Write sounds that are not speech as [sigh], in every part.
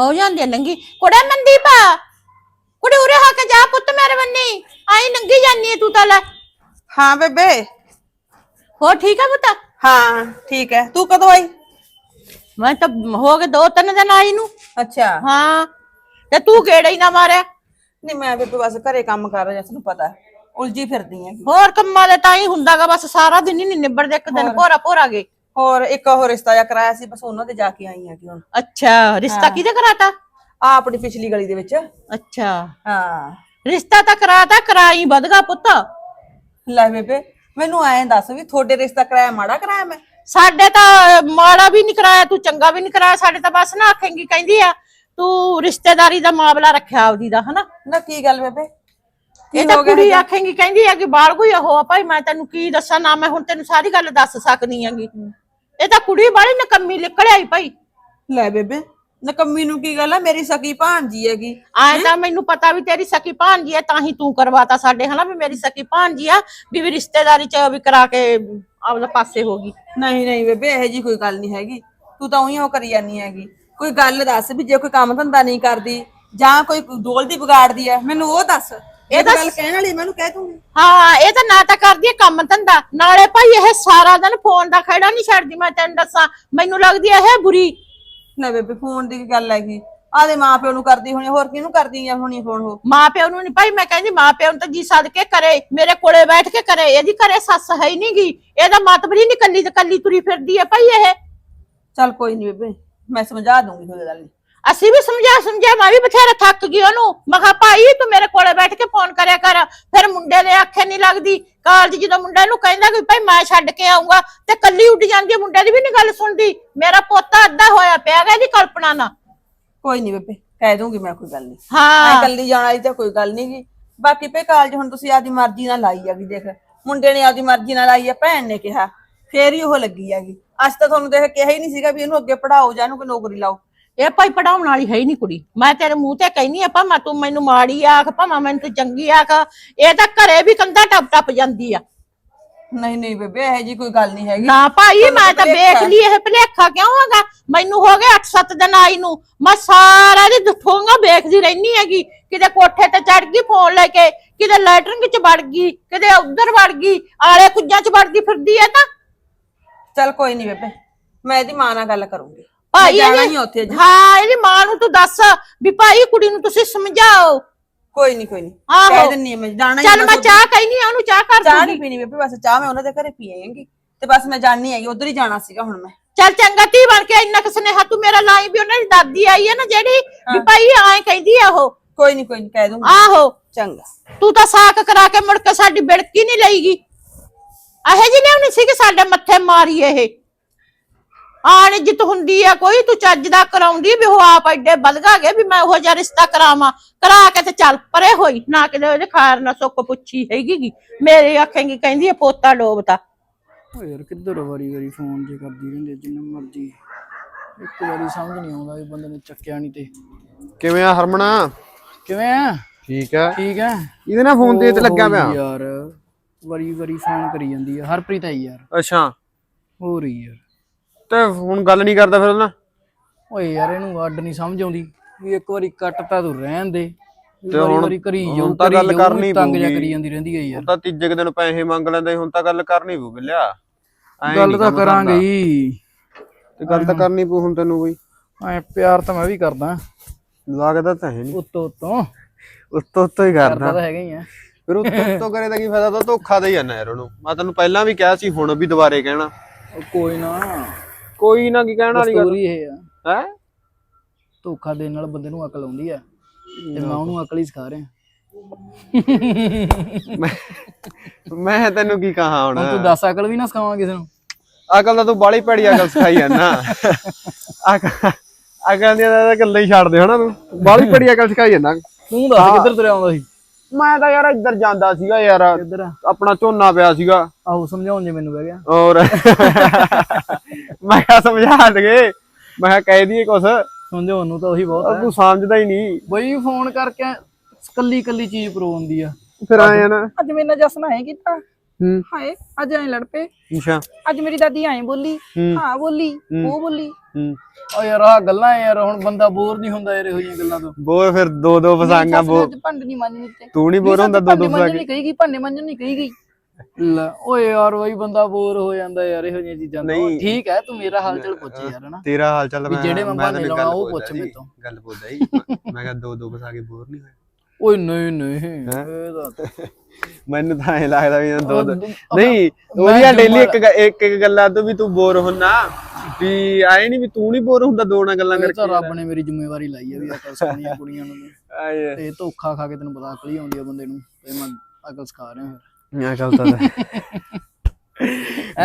ਹੋ ਜਾਂਦੀ ਆ ਨੰਗੀ। ਕੁੜੇ ਮਨਦੀਪ ਕੁੜੇ ਉਰੇ ਹੋ ਕੇ ਜਾ ਪੁੱਤ ਮੇਰੇ ਬੰਨੀ। ਆਈ ਨੰਗੀ ਜਾਨੀ ਤੂੰ ਤਾਂ ਲੈ। ਹਾਂ ਬੇਬੇ। ਹੋ ਠੀਕ ਆ ਪੁੱਤ? ਹਾਂ ਠੀਕ ਹੈ ਤੂੰ ਕਦੋਂ ਆਈ? ਮੈਂ ਤਾਂ ਹੋ ਗਏ ਦੋ ਤਿੰਨ ਦਿਨ ਆਈ ਨੂੰ। ਅੱਛਾ। ਹਾਂ। ਤੇ ਤੂੰ ਕਿਹੜਾ ਹੀ ਨਾ ਮਾਰਿਆ? ਨਹੀਂ ਮੈਂ ਬੇਬੇ ਬਸ ਘਰੇ ਕੰਮ ਕਰ ਰਿਹਾ ਤੈਨੂੰ ਪਤਾ। ਹੈ। ਉਲਝੀ ਫਿਰਦੀ ਹੈ ਹੋਰ ਕੰਮਾਂ ਦੇ ਤਾਂ ਹੀ ਹੁੰਦਾਗਾ ਬਸ ਸਾਰਾ ਦਿਨ ਹੀ ਨਹੀਂ ਨਿਬੜਦੇ ਇੱਕ ਦਿਨ ਭੋਰਾ ਭੋਰਾ ਗਏ। ਹੋਰ ਇੱਕ ਹੋਰ ਰਿਸ਼ਤਾ ਜਿਹਾ ਕਰਾਇਆ ਸੀ ਬਸ ਉਹਨਾਂ ਤੇ ਜਾ ਕੇ ਆਈ ਆ ਕਿ ਹੁਣ। ਅੱਛਾ ਰਿਸ਼ਤਾ ਕਿਹਦੇ ਕਰਾਤਾ? ਆ ਆਪਣੀ ਪਿਛਲੀ ਗਲੀ ਦੇ ਵਿੱਚ। ਅੱਛਾ। ਹਾਂ। ਰਿਸ਼ਤਾ ਤਾਂ ਕਰਾਤਾ ਕਰਾਈ ਵਧਗਾ ਪੁੱਤ। ਲੈ ਬੇਬੇ ਮੈਨੂੰ ਐਂ ਦੱਸ ਵੀ ਤੁਹਾਡੇ ਰਿਸ਼ਤਾ ਕਰਾਇਆ ਮਾੜਾ ਕਰਾਇਆ ਮੈਂ? ਸਾਡੇ ਤਾਂ ਮਾੜਾ ਵੀ ਨਹੀਂ ਕਰਾਇਆ ਤੂੰ ਚੰਗਾ ਵੀ ਨਹੀਂ ਕਰਾਇਆ ਸਾਡੇ ਤਾਂ ਬਸ ਨਾ ਆਖੇਂਗੀ ਕਹਿੰਦੀ ਆ ਤੂੰ ਰਿਸ਼ਤੇਦਾਰੀ ਦਾ ਮਾਮਲਾ ਰੱਖਿਆ ਆਪਦੀ ਦਾ ਹਨਾ? ਨਾ ਕੀ ਗੱਲ ਬੇਬੇ? ਕੀ ਇਹ ਤਾਂ ਹੋ ਗਿਆ ਕੁੜੀ? ਆਖੇਂਗੀ ਕਹਿੰਦੀ ਆ ਕਿ ਬਾਹਰ ਕੋਈ ਉਹ ਆ ਭਾਈ ਮੈਂ ਤੈਨੂੰ ਕੀ ਦੱਸਾਂ ਨਾ ਮੈਂ ਹੁਣ ਤੈਨੂੰ ਸਾਰੀ ਗੱਲ ਦੱਸ ਸਕਦੀ ਆਂਗੀ ਇਹ ਤਾਂ ਕੁੜੀ ਬਾਹਲੀ ਨਕੰਮੀ ਨਿਕਲ ਆਈ ਭਾਈ। ਲੈ ਬੇਬੇ ਨਕੰਮੀ ਨੂੰ ਕੀ ਗੱਲ ਆ? ਮੇਰੀ ਸਕੀ ਭਾਣਜੀ ਹੈਗੀ। ਆਏ ਤਾਂ ਮੈਨੂੰ ਪਤਾ ਵੀ ਤੇਰੀ ਸਕੀ ਭਾਂਜੀ ਆ ਤਾਂ ਹੀ ਤੂੰ ਕਰਵਾਤਾ ਸਾਡੇ ਹਨਾ ਵੀ ਮੇਰੀ ਸਕੀ ਭਾਂਜੀ ਆ ਵੀ ਵੀ ਰਿਸ਼ਤੇਦਾਰੀ ਚ ਵੀ ਕਰਾ ਕੇ ਆਪਦਾ ਪਾਸੇ ਹੋ ਗਈ। ਨਹੀਂ ਨਹੀਂ ਬੇਬੇ ਇਹੋ ਜੀ ਕੋਈ ਗੱਲ ਨਹੀਂ ਹੈਗੀ। ਤੂੰ ਤਾਂ ਉਹੀ ਉਹ ਕਰੀ ਜਾਨੀ ਹੈਗੀ। ਕੋਈ ਗੱਲ ਦੱਸ ਵੀ ਜੇ ਕੋਈ ਕੰਮ ਧੰਦਾ ਨਹੀਂ ਕਰਦੀ ਜਾਂ ਕੋਈ ਡੋਲਦੀ ਵਿਗਾੜਦੀ ਹੈ ਮੈਨੂੰ ਉਹ ਦੱਸ। ਇਹ ਤਾਂ ਗੱਲ ਕਹਿਣ ਵਾਲੀ ਮੈਨੂੰ ਕਹਿ ਦੂੰਗੀ ਹਾਂ ਇਹ ਤਾਂ ਨਾ ਤਾਂ ਕਰਦੀ ਹੈ ਕੰਮ ਧੰਦਾ। ਨਾਲੇ ਭਾਈ ਇਹ ਸਾਰਾ ਦਿਨ ਫੋਨ ਦਾ ਖੜਾ ਨਹੀਂ ਛੱਡਦੀ ਮੈਂ ਤੈਨੂੰ ਦੱਸਾਂ। ਮੈਨੂੰ ਲੱਗਦੀ ਇਹ ਬੁਰੀ। ਲੈ ਬੇਬੇ ਫੋਨ ਦੀ ਗੱਲ ਹੈਗੀ? ਆਦੇ ਮਾਪਿਓ ਨੂੰ ਕਰਦੀ ਹੋਣੀ ਹੋਰ ਕਿਹਨੂੰ ਕਰਦੀ ਆ ਹੋਣੀ ਫੋਨ ਉਹ? ਮਾਂ ਪਿਓ ਨੂੰ ਨਹੀਂ ਭਾਈ ਮੈਂ ਕਹਿੰਦੀ ਮਾਂ ਪਿਓ ਨੂੰ ਤਾਂ ਜੀ ਸੱਦ ਕੇ ਕਰੇ ਮੇਰੇ ਕੋਲੇ ਬੈਠ ਕੇ ਕਰੇ ਇਹਦੀ ਘਰੇ ਸੱਸ ਹੈ ਹੀ ਨਹੀਂ ਗੀ ਇਹਦਾ ਮਤਬਰੀ ਨਹੀਂ ਕੱਲੀ ਤੇ ਕੱਲੀ ਤੁਰੀ ਫਿਰਦੀ ਹੈ ਭਾਈ ਇਹ। ਚੱਲ ਕੋਈ ਨਹੀਂ ਬੇਬੇ ਮੈਂ ਸਮਝਾ ਦੂੰਗੀ ਕੋਈ ਗੱਲ ਨਹੀਂ ਅਸੀਂ ਵੀ ਸਮਝਾ ਸਮਝਾ ਮੈਂ ਵੀ ਬਥੇਰਾ ਥੱਕ ਗਈ ਉਹਨੂੰ। ਮੈਂ ਕਿਹਾ ਭਾਈ ਤੂੰ ਮੇਰੇ ਕੋਲੇ ਬੈਠ ਕੇ ਫੋਨ ਕਰਿਆ ਕਰ। ਫਿਰ ਮੁੰਡੇ ਦੇ ਆਖੇ ਨਹੀਂ ਲੱਗਦੀ। ਕਾਲਜ ਜਦੋਂ ਮੁੰਡਾ ਨੂੰ ਕਹਿੰਦਾ ਕਿ ਭਾਈ ਮੈਂ ਛੱਡ ਕੇ ਆਉਂਗਾ ਤੇ ਕੱਲੀ ਉੱਡ ਜਾਂਦੀ ਹੈ ਮੁੰਡੇ ਦੀ ਵੀ ਨਹੀਂ ਗੱਲ ਸੁਣਦੀ। ਮੇਰਾ ਪੋਤਾ ਅੱਧਾ ਹੋਇਆ ਪਿਆ ਗਾ ਇਹਦੀ ਕਲਪਨਾ ਨਾਲ। ਕੋਈ ਨਹੀਂ ਬੇਬੇ ਕਹਿ ਦੂੰਗੀ ਮੈਂ ਕੋਈ ਗੱਲ ਨਹੀਂ ਮੈਂ ਹਾਂ ਇਕੱਲੀ ਜਾਣ ਵਾਲੀ ਤਾਂ ਕੋਈ ਗੱਲ ਨਹੀਂ ਗੀ। ਬਾਕੀ ਪੇ ਕਾਲਜ ਹੁਣ ਤੁਸੀਂ ਆਪਦੀ ਮਰਜ਼ੀ ਨਾਲ ਲਾਈ ਹੈਗੀ ਦੇਖ। ਮੁੰਡੇ ਨੇ ਆਪਦੀ ਮਰਜ਼ੀ ਨਾਲ ਲਾਈ ਹੈ ਭੈਣ ਨੇ ਕਿਹਾ। ਫੇਰ ਹੀ ਉਹ ਲੱਗੀ ਹੈਗੀ। ਅੱਜ ਤਾਂ ਤੁਹਾਨੂੰ ਦੇਖ ਕਿਹਾ ਹੀ ਨਹੀਂ ਸੀਗਾ ਵੀ ਇਹਨੂੰ ਅੱਗੇ ਪੜਾਓ ਜਾਂ ਇਹਨੂੰ ਕੋਈ ਨੌਕਰੀ ਲਾਓ। ਇਹ ਭਾਈ ਪੜਾਉਣ ਵਾਲੀ ਹੈ ਹੀ ਨਹੀਂ ਕੁੜੀ। ਮੈਂ ਤੇਰੇ ਮੂੰਹ ਤੇ ਕਹਿਨੀ ਆ ਭਾਵੇਂ ਤੂੰ ਮੈਨੂੰ ਮਾੜੀ ਆਖ ਭਾਵੇਂ ਮੈਨੂੰ ਤੂੰ ਚੰਗੀ ਆਖ ਇਹ ਤਾਂ ਘਰੇ ਵੀ ਕੰਧਾ ਟੱਪ ਟੱਪ ਜਾਂਦੀ ਆ। ਨਹੀਂ ਨਹੀਂ ਬੇਬੇ ਇਹੋ ਜੀ ਕੋਈ ਗੱਲ ਨਹੀਂ ਹੈਗੀ। ਨਾ ਭਾਈ ਮੈਂ ਤਾਂ ਵੇਖ ਲਈ ਇਹ ਭਲੇਖਾ ਕਿਉਂ ਹੈਗਾ? ਮੈਨੂੰ ਹੋ ਗਏ 8-7 ਦਿਨ ਆਈ ਨੂੰ। ਮੈਂ ਸਾਰਾ ਦੀ ਦੁੱਠੋਂਗਾ ਵੇਖਦੀ ਰਹਿਨੀ ਹੈਗੀ। ਕਿਤੇ ਕੋਠੇ ਤੇ ਚੜ ਗਈ ਫੋਨ ਲੈ ਕੇ ਕਿਤੇ ਲੈਟਰਿੰਗ ਚ ਵੜ ਗਈ ਕਿਤੇ ਉਧਰ ਵੜ ਗਈ ਆਲੇ ਕੁੱਜਾਂ ਚ ਵੜਦੀ ਫਿਰਦੀ ਹੈ ਤਾਂ। ਚੱਲ ਕੋਈ ਨਹੀਂ ਬੇਬੇ ਮੈਂ ਇਹਦੀ ਮਾਂ ਨਾਲ ਗੱਲ ਕਰੂੰਗੀ। ਭਾਈ ਜਾਣਾ ਇਹਦੀ- ਹੀ ਆ ਉੱਥੇ ਅੱਜ। ਹਾਂ ਇਹਦੀ ਮਾਂ ਨੂੰ ਤੂੰ ਦੱਸ ਵੀ ਭਾਈ ਕੁੜੀ ਨੂੰ ਤੁਸੀਂ ਸਮਝਾਓ। ਕੋਈ ਨਹੀਂ ਕੋਈ ਨਹੀਂ ਆਹੋ। ਕਹਿ ਦਿੰਨੀ ਆ ਮੈਂ ਜਾਣਾ ਹੀ ਚੱਲ ਮੈਂ ਚਾਹ ਕਹਿਨੀ ਆ ਉਹਨੂੰ ਚਾਹ ਕਰ ਚਾਹ ਦੂੰਗੀ। ਨਹੀਂ ਪੀਣੀ ਬੇਬੇ ਬਸ ਚਾਹ ਮੈਂ ਉਹਨਾਂ ਦੇ ਘਰੇ ਪੀਏਂਗੀ ਤੇ ਬਸ ਮੈਂ ਜਾਣੀ ਹੈਗੀ ਉਧਰ ਹੀ ਜਾਣਾ ਸੀਗਾ ਹੁਣ ਮੈਂ। ਚੱਲ ਚੰਗਾ ਧੀ ਬਣ ਕੇ ਇੰਨਾ ਕਿ ਸੁਨੇਹਾ ਤੂੰ ਮੇਰਾ ਲਾਈ ਵੀ ਉਹਨਾਂ ਦੀ ਦਾਦੀ ਆਈ ਹੈ ਨਾ ਜਿਹੜੀ ਵੀ ਭਾਈ ਐਂ ਕਹਿੰਦੀ ਆ ਉਹ। ਕੋਈ ਨਹੀਂ ਕੋਈ ਨਹੀਂ ਕਹਿ ਦੂੰਗੀ। ਆਹੋ। ਚੰਗਾ। ਤੂੰ ਤਾਂ ਸਾਕ ਕਰਾ ਕੇ ਮੁੜ ਕੇ ਸਾਡੀ ਬਿੜਕੀ ਨਹੀਂ ਲਈਗੀ। ਇਹ ਜੀ ਨੇ ਨਹੀਂ ਸੀ ਕਿ ਸਾਡੇ ਮੱਥੇ ਮਾਰੀ ਇਹ? ਆਣ ਜਿੱਤ ਹੁੰਦੀ ਆ ਕੋਈ ਤੂੰ ਚੱਜ ਦਾ ਕਰਾਉਂਦੀ ਵੀ ਉਹ ਆਪ ਐਡੇ ਬਲਗਾ ਗਏ ਵੀ ਮੈਂ ਉਹ ਜਿਹਾ ਰਿਸ਼ਤਾ ਕਰਾਵਾਂ। ਕਰਾ ਕੇ ਤੇ ਚੱਲ ਪਰੇ ਹੋਈ ਨਾ ਕਿਤੇ ਉਹਦੇ ਖਾਰ ਨਾ ਸੁੱਕ ਪੁੱਛੀ ਹੈਗੀ ਗੀ। ਮੇਰੇ ਆਖੇਂਗੀ ਕਹਿੰਦੀ ਆ ਪੋਤਾ ਡੋਬਤਾ। ਓ ਯਾਰ ਕਿੱਧਰ ਵਾਰੀ ਵਾਰੀ ਫੋਨ ਜੇ ਕਰਦੀ ਰਹਿੰਦੀ ਜਿੰਨਾ ਮਰਜ਼ੀ। ਇੱਕ ਵਾਰੀ ਸਮਝ ਨਹੀਂ ਆਉਂਦਾ ਵੀ ਬੰਦੇ ਨੇ ਚੱਕਿਆ ਨਹੀਂ ਤੇ। ਕਿਵੇਂ ਆ ਹਰਮਣਾ? ਕਿਵੇਂ ਆ? ਠੀਕ ਆ। ਠੀਕ ਆ? ਇਹਦੇ ਨਾਲ ਫੋਨ ਤੇ ਓਹ ਪਿਆ। ਯਾਰ ਵਾਰੀ ਵਾਰੀ ਫੋਨ ਕਰੀ ਜਾਂਦੀ ਆ। ਹਰਪ੍ਰੀਤ ਆਈ ਯਾਰ। ਅੱਛਾ। ਹੋ ਰਹੀ ਯਾਰ। ਤੇ ਹੁਣ ਗੱਲ ਨਹੀਂ ਕਰਦਾ ਫਿਰ ਉਹਦੇ ਨਾਲ। ਓਏ ਯਾਰ ਇਹਨੂੰ ਅੱਡ ਨਹੀਂ ਸਮਝ ਆਉਂਦੀ ਵੀ ਇੱਕ ਵਾਰੀ ਕੱਟ ਤਾਂ ਤੂੰ ਰਹਿਣ ਦੇ ਤੇ ਹੁਣ- ਵਾਰੀ ਕਰੀ ਜਾਊ ਤਾਂ ਗੱਲ ਕਰਨੀ ਤੰਗ ਜਾ। ਕਰੀ ਜਾਂਦੀ ਰਹਿੰਦੀ ਹੈ ਯਾਰ। ਤਾਂ ਤੀਜੇ ਕੁ ਦਿਨ ਪੈਸੇ ਮੰਗ ਲੈਂਦਾ ਹੁਣ ਤਾਂ ਗੱਲ ਕਰਨੀ ਪਊ ਬਿੱਲਿਆ ਗੱਲ ਨੀ ਤਾਂ ਕਰਾਂਗੇ। ਹੀ ਤੇ ਗੱਲ ਤਾਂ ਕਰਨੀ ਪਊ ਹੁਣ ਤੈਨੂੰ ਬਈ। ਐ ਪਿਆਰ ਤਾਂ ਮੈਂ ਵੀ ਕਰਦਾ। ਲੱਗਦਾ ਤਾਂ ਹੈ ਨਹੀਂ ਉੱਤੋਂ ਉੱਤੋਂ। ਉੱਤੋਂ ਉੱਤੋਂ ਹੀ ਕਰਦਾ। ਤਾਂ ਹੈਗਾ ਹੀ ਆ। ਫਿਰ ਉੱਤੋਂ [laughs] ਉੱਤੋਂ ਕਰੇ ਤਾਂ ਕੀ ਫਾਇਦਾ ਤਾਂ ਧੋਖਾ ਦੇ ਹੀ ਜਾਂਦਾ ਯਾਰ ਉਹਨੂੰ। ਮੈਂ ਤੈਨੂੰ ਪਹਿਲਾਂ ਵੀ ਕਿਹਾ ਸੀ ਹੁਣ ਵੀ ਦੁਬਾਰੇ ਕਹਿਣਾ। ਕੋਈ ਨਾ। ਕੋਈ ਨਾ ਕੀ ਕਹਿਣ ਵਾਲੀ ਗੱਲ। ਸਟੋਰੀ ਇਹ ਆ। ਹੈ? ਧੋਖਾ ਦੇਣ ਨਾਲ ਬੰਦੇ ਨੂੰ ਅਕਲ ਆਉਂਦੀ ਆ। ਤੇ ਮੈਂ ਉਹਨੂੰ ਅਕਲ ਹੀ ਸਿਖਾ ਰਿਹਾ। ਮੈਂ ਤੈਨੂੰ ਕੀ ਕਹਾ ਹੁਣ? ਤੂੰ ਦੱਸ ਅਕਲ ਵੀ ਨਾ ਸਿਖਾਵਾਂ ਕਿਸੇ ਨੂੰ। ਅਕਲ ਤਾਂ ਤੂੰ ਬਾਲੀ ਭੈੜੀ ਅਕਲ ਸਿਖਾਈ ਜਾਂਦਾ ਅਕਲ ਅਕਲ ਦੀਆਂ ਤਾਂ ਗੱਲਾਂ ਹੀ ਛੱਡ ਦੇ ਹਨਾ ਤੂੰ। ਬਾਲੀ ਭੈੜੀ ਅਕਲ ਸਿਖਾਈ ਜਾਂਦਾ ਤੂੰ ਦੱਸ ਕਿੱਧਰ ਤੁਰਿਆ ਆਉਂਦਾ ਸੀ? ਮੈਂ ਤਾਂ ਯਾਰ ਇੱਧਰ ਜਾਂਦਾ ਸੀਗਾ ਯਾਰ? ਆਪਣਾ ਝੋਨਾ ਪਿਆ ਸੀਗਾ। ਆਹੋ ਸਮਝਾਉਣ ਜੇ ਮੈਨੂੰ ਬਹਿ ਗਿਆ। ਔਰ ਮੈਂ ਕਿਹਾ ਸਮਝਾ ਦਗੇ ਮੈਂ ਕਿਹਾ ਕਹਿ ਦਈਏ ਕੁਛ। ਸਮਝਾਉਣ ਨੂੰ ਤਾਂ ਉਹੀ ਬਹੁਤ ਉਹ ਹੈ। ਤੂੰ ਸਮਝਦਾ ਹੀ ਨਹੀਂ। ਬਈ ਫੋਨ ਕਰਕੇ ਕੱਲੀ ਕੱਲੀ ਚੀਜ਼ ਪ੍ਰੋ ਹੁੰਦੀ ਆ। ਫਿਰ ਆਏ ਆ ਨਾ। ਅੱਜ ਮੇਰੇ ਨਾਲ ਜਸ ਨਾ ਹੈ ਕੀਤਾ। ਹੂੰ। ਹਾਏ ਅੱਜ ਐਂ ਲੜ ਪਏ। ਅੱਛਾ। ਅੱਜ ਮੇਰੀ ਦਾਦੀ ਐਂ ਬੋਲੀ ਹੂੰ। ਹਾਂ ਬੋਲੀ ਉਹ ਬੋਲੀ। ਹੂੰ। ਓ ਯਾਰ ਆ ਗੱਲਾਂ ਯਾਰ ਹੁਣ ਬੰਦਾ ਬੋਰ ਨਹੀਂ ਹੁੰਦਾ ਯਾਰ ਇਹੋ ਜਿਹੀਆਂ ਗੱਲਾਂ ਤੋਂ। ਬੋਰ ਫਿਰ ਦੋ ਦੋ ਫਸਾਂਗਾ ਬੋ ਅੱਜ ਭੰਡ ਨਹੀਂ ਮੰਨਣੀ ਤੇ ਤੂੰ ਨਹੀਂ ਬੋਰ ਹੁੰਦਾ ਦੋ ਦੋ ਫਸਾ ਨਹੀਂ ਕਹੀ ਗਈ ਭਾਂਡੇ ਮੰਜਣ ਨਹੀਂ ਕਹੀ ਗਈ ਲੈ ਓਏ ਯਾਰ ਬਈ ਬੰਦਾ ਬੋਰ ਹੋ ਜਾਂਦਾ ਯਾਰ ਇਹੋ ਜਿਹੀਆਂ ਚੀਜ਼ਾਂ ਤੋਂ। ਨਹੀਂ। ਠੀਕ ਹੈ ਤੂੰ ਮੇਰਾ ਹਾਲ ਚਾਲ ਪੁੱਛ ਯਾਰ ਹਨਾ? ਤੇਰਾ ਹਾਲ ਚਾਲ ਵੀ ਮੈਂ ਜਿਹੜੇ ਮੈਂ ਤੈਨੂੰ ਲਾਉਣਾ ਗੱਲ ਉਹ ਪੁੱਛ ਮੇਰੇ ਤੋਂ। ਗੱਲ ਹੀ ਮੈਂ- ਮੈਂ ਕਿਹਾ ਦੋ ਦੋ ਫਸਾ ਕੇ ਬੋਰ ਨਹੀਂ ਹੋਇਆ ਓਏ ਨਹੀਂ ਨਹੀਂ ਇਹ ਤਾਂ ਮੈਨੂੰ ਤਾਂ ਐ ਲੱਗਦਾ ਵੀ ਇਹਨਾਂ ਦੋ ਨਹੀਂ ਉਹਦੀਆਂ ਡੇਲੀ ਇੱਕ ਇੱਕ ਇੱਕ ਗੱਲਾਂ ਤੋਂ ਵੀ ਤੂੰ ਬੋਰ ਹੁੰਨਾ। ਵੀ ਆਏ ਨਹੀਂ ਵੀ ਤੂੰ ਨਹੀਂ ਬੋਰ ਹੁੰਦਾ ਦੋ ਨਾ ਗੱਲਾਂ ਤਾਂ ਕਰਕੇ। ਰੱਬ ਨੇ ਮੇਰੀ ਜ਼ਿੰਮੇਵਾਰੀ ਲਾਈ ਹੈ ਵੀ ਅਕਲ ਸਿਖਾਉਣੀ ਕੁੜੀਆਂ ਨੂੰ। ਆਏ। ਤੇ ਧੋਖਾ ਖਾ ਕੇ ਤੈਨੂੰ ਪਤਾ ਅਕਲ ਹੀ ਆਉਂਦੀ ਆ ਬੰਦੇ ਨੂੰ। ਤੇ ਮੈਂ ਅਕਲ ਸਿਖਾ ਰਿਹਾ ਫਿਰ। ਮੈਂ ਗੱਲ ਤਾਂ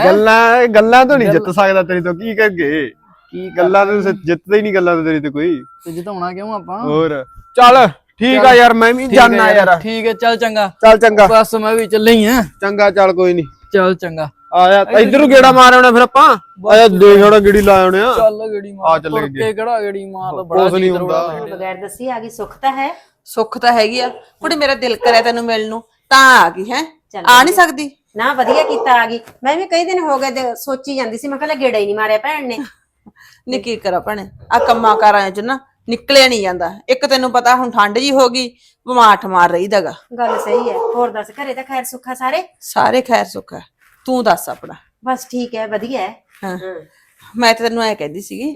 ਗੱਲਾਂ ਗੱਲਾਂ ਤੋਂ ਨਹੀਂ ਜਿੱਤ ਸਕਦਾ ਤੇਰੀ ਤੋਂ ਕੀ ਕਰਗੇ ਕੀ ਗੱਲਾਂ ਤੋਂ ਜਿੱਤਦਾ ਹੀ ਨਹੀਂ ਗੱਲਾਂ ਤੋਂ ਤੇਰੀ ਤੇ ਕੋਈ। ਤੇ ਜਿਤਾਉਣਾ ਕਿਉਂ ਆਪਾਂ? ਹੋਰ। ਚੱਲ। ਠੀਕ ਆ ਯਾਰ ਮੈਂ ਵੀ ਠੀਕ ਹੈ ਜਾਣਾ ਯਾਰ ਠੀਕ ਹੈ ਚੱਲ ਚੰਗਾ। ਚੱਲ ਚੰਗਾ। ਬਸ ਮੈਂ ਵੀ ਚੱਲੇ ਹੀ ਆ। ਚੰਗਾ ਚੱਲ ਕੋਈ ਨਹੀਂ ਚੱਲ ਚੰਗਾ। ਆਇਆ ਇਧਰ ਨੂੰ ਗੇੜਾ ਮਾਰ ਆਉਣਾ ਫਿਰ ਆਪਾਂ? ਆਇਆ ਦੇਖ ਆਉਣਾ ਗੇੜੀ ਲਾ ਆਉਣੇ ਆ। ਚੱਲ ਗੇੜੀ ਮਾਰ ਆ ਚੱਲੇ ਕੇ ਕਿਹੜਾ ਗੇੜੀ ਮਾਰ ਬੜਾ ਕੁਛ ਨੀ ਚੀਤਰ ਹੁੰਦਾ। ਬਗੈਰ ਦੱਸੀ ਆ ਗਈ ਸੁੱਖ ਤਾਂ ਹੈ? ਸੁੱਖ ਤਾਂ ਹੈਗੀ ਆ। ਕੁੜੇ ਮੇਰਾ ਦਿਲ ਕਰਿਆ ਤੈਨੂੰ ਮਿਲਣ ਨੂੰ। ਤਾਂ ਆ ਗਈ ਹੈ? ਆ ਨਹੀਂ ਸਕਦੀ? ਨਾ ਵਧੀਆ ਕੀਤਾ ਆ ਗਈ। ਮੈਂ ਵੀ ਕਈ ਦਿਨ ਹੋ ਗਏ ਤੇ ਸੋਚੀ ਜਾਂਦੀ ਸੀ ਮੈਂ ਕਹਿੰਦਾ ਗੇੜਾ ਹੀ ਨਹੀਂ ਮਾਰਿਆ ਭੈਣ ਨੇ। ਨੀ ਕੀ ਕਰਾਂ ਭੈਣੇ ਆ ਕੰਮਾਂ ਕਾਰਾਂ ਚ ਨਾ। ਨਿਕਲਿਆ ਨਹੀਂ ਜਾਂਦਾ। ਇੱਕ ਤੈਨੂੰ ਪਤਾ ਹੁਣ ਠੰਡ ਜੀ ਹੋ ਗਈ ਬਿਮਾਰ ਮਾਰ ਰਹੀਦਾਗਾ। ਗੱਲ ਸਹੀ ਹੈ। ਹੋਰ ਦੱਸ ਘਰੇ ਤਾਂ ਖੈਰ ਸੁੱਖਾ ਸਾਰੇ? ਸਾਰੇ ਖੈਰ ਸੁੱਖ ਹੈ ਤੂੰ ਦੱਸ ਆਪਣਾ। ਬਸ ਠੀਕ ਹੈ ਵਧੀਆ ਹੈ। ਹਾਂ। ਮੈਂ ਤਾਂ ਤੈਨੂੰ ਐ ਕਹਿੰਦੀ ਸੀਗੀ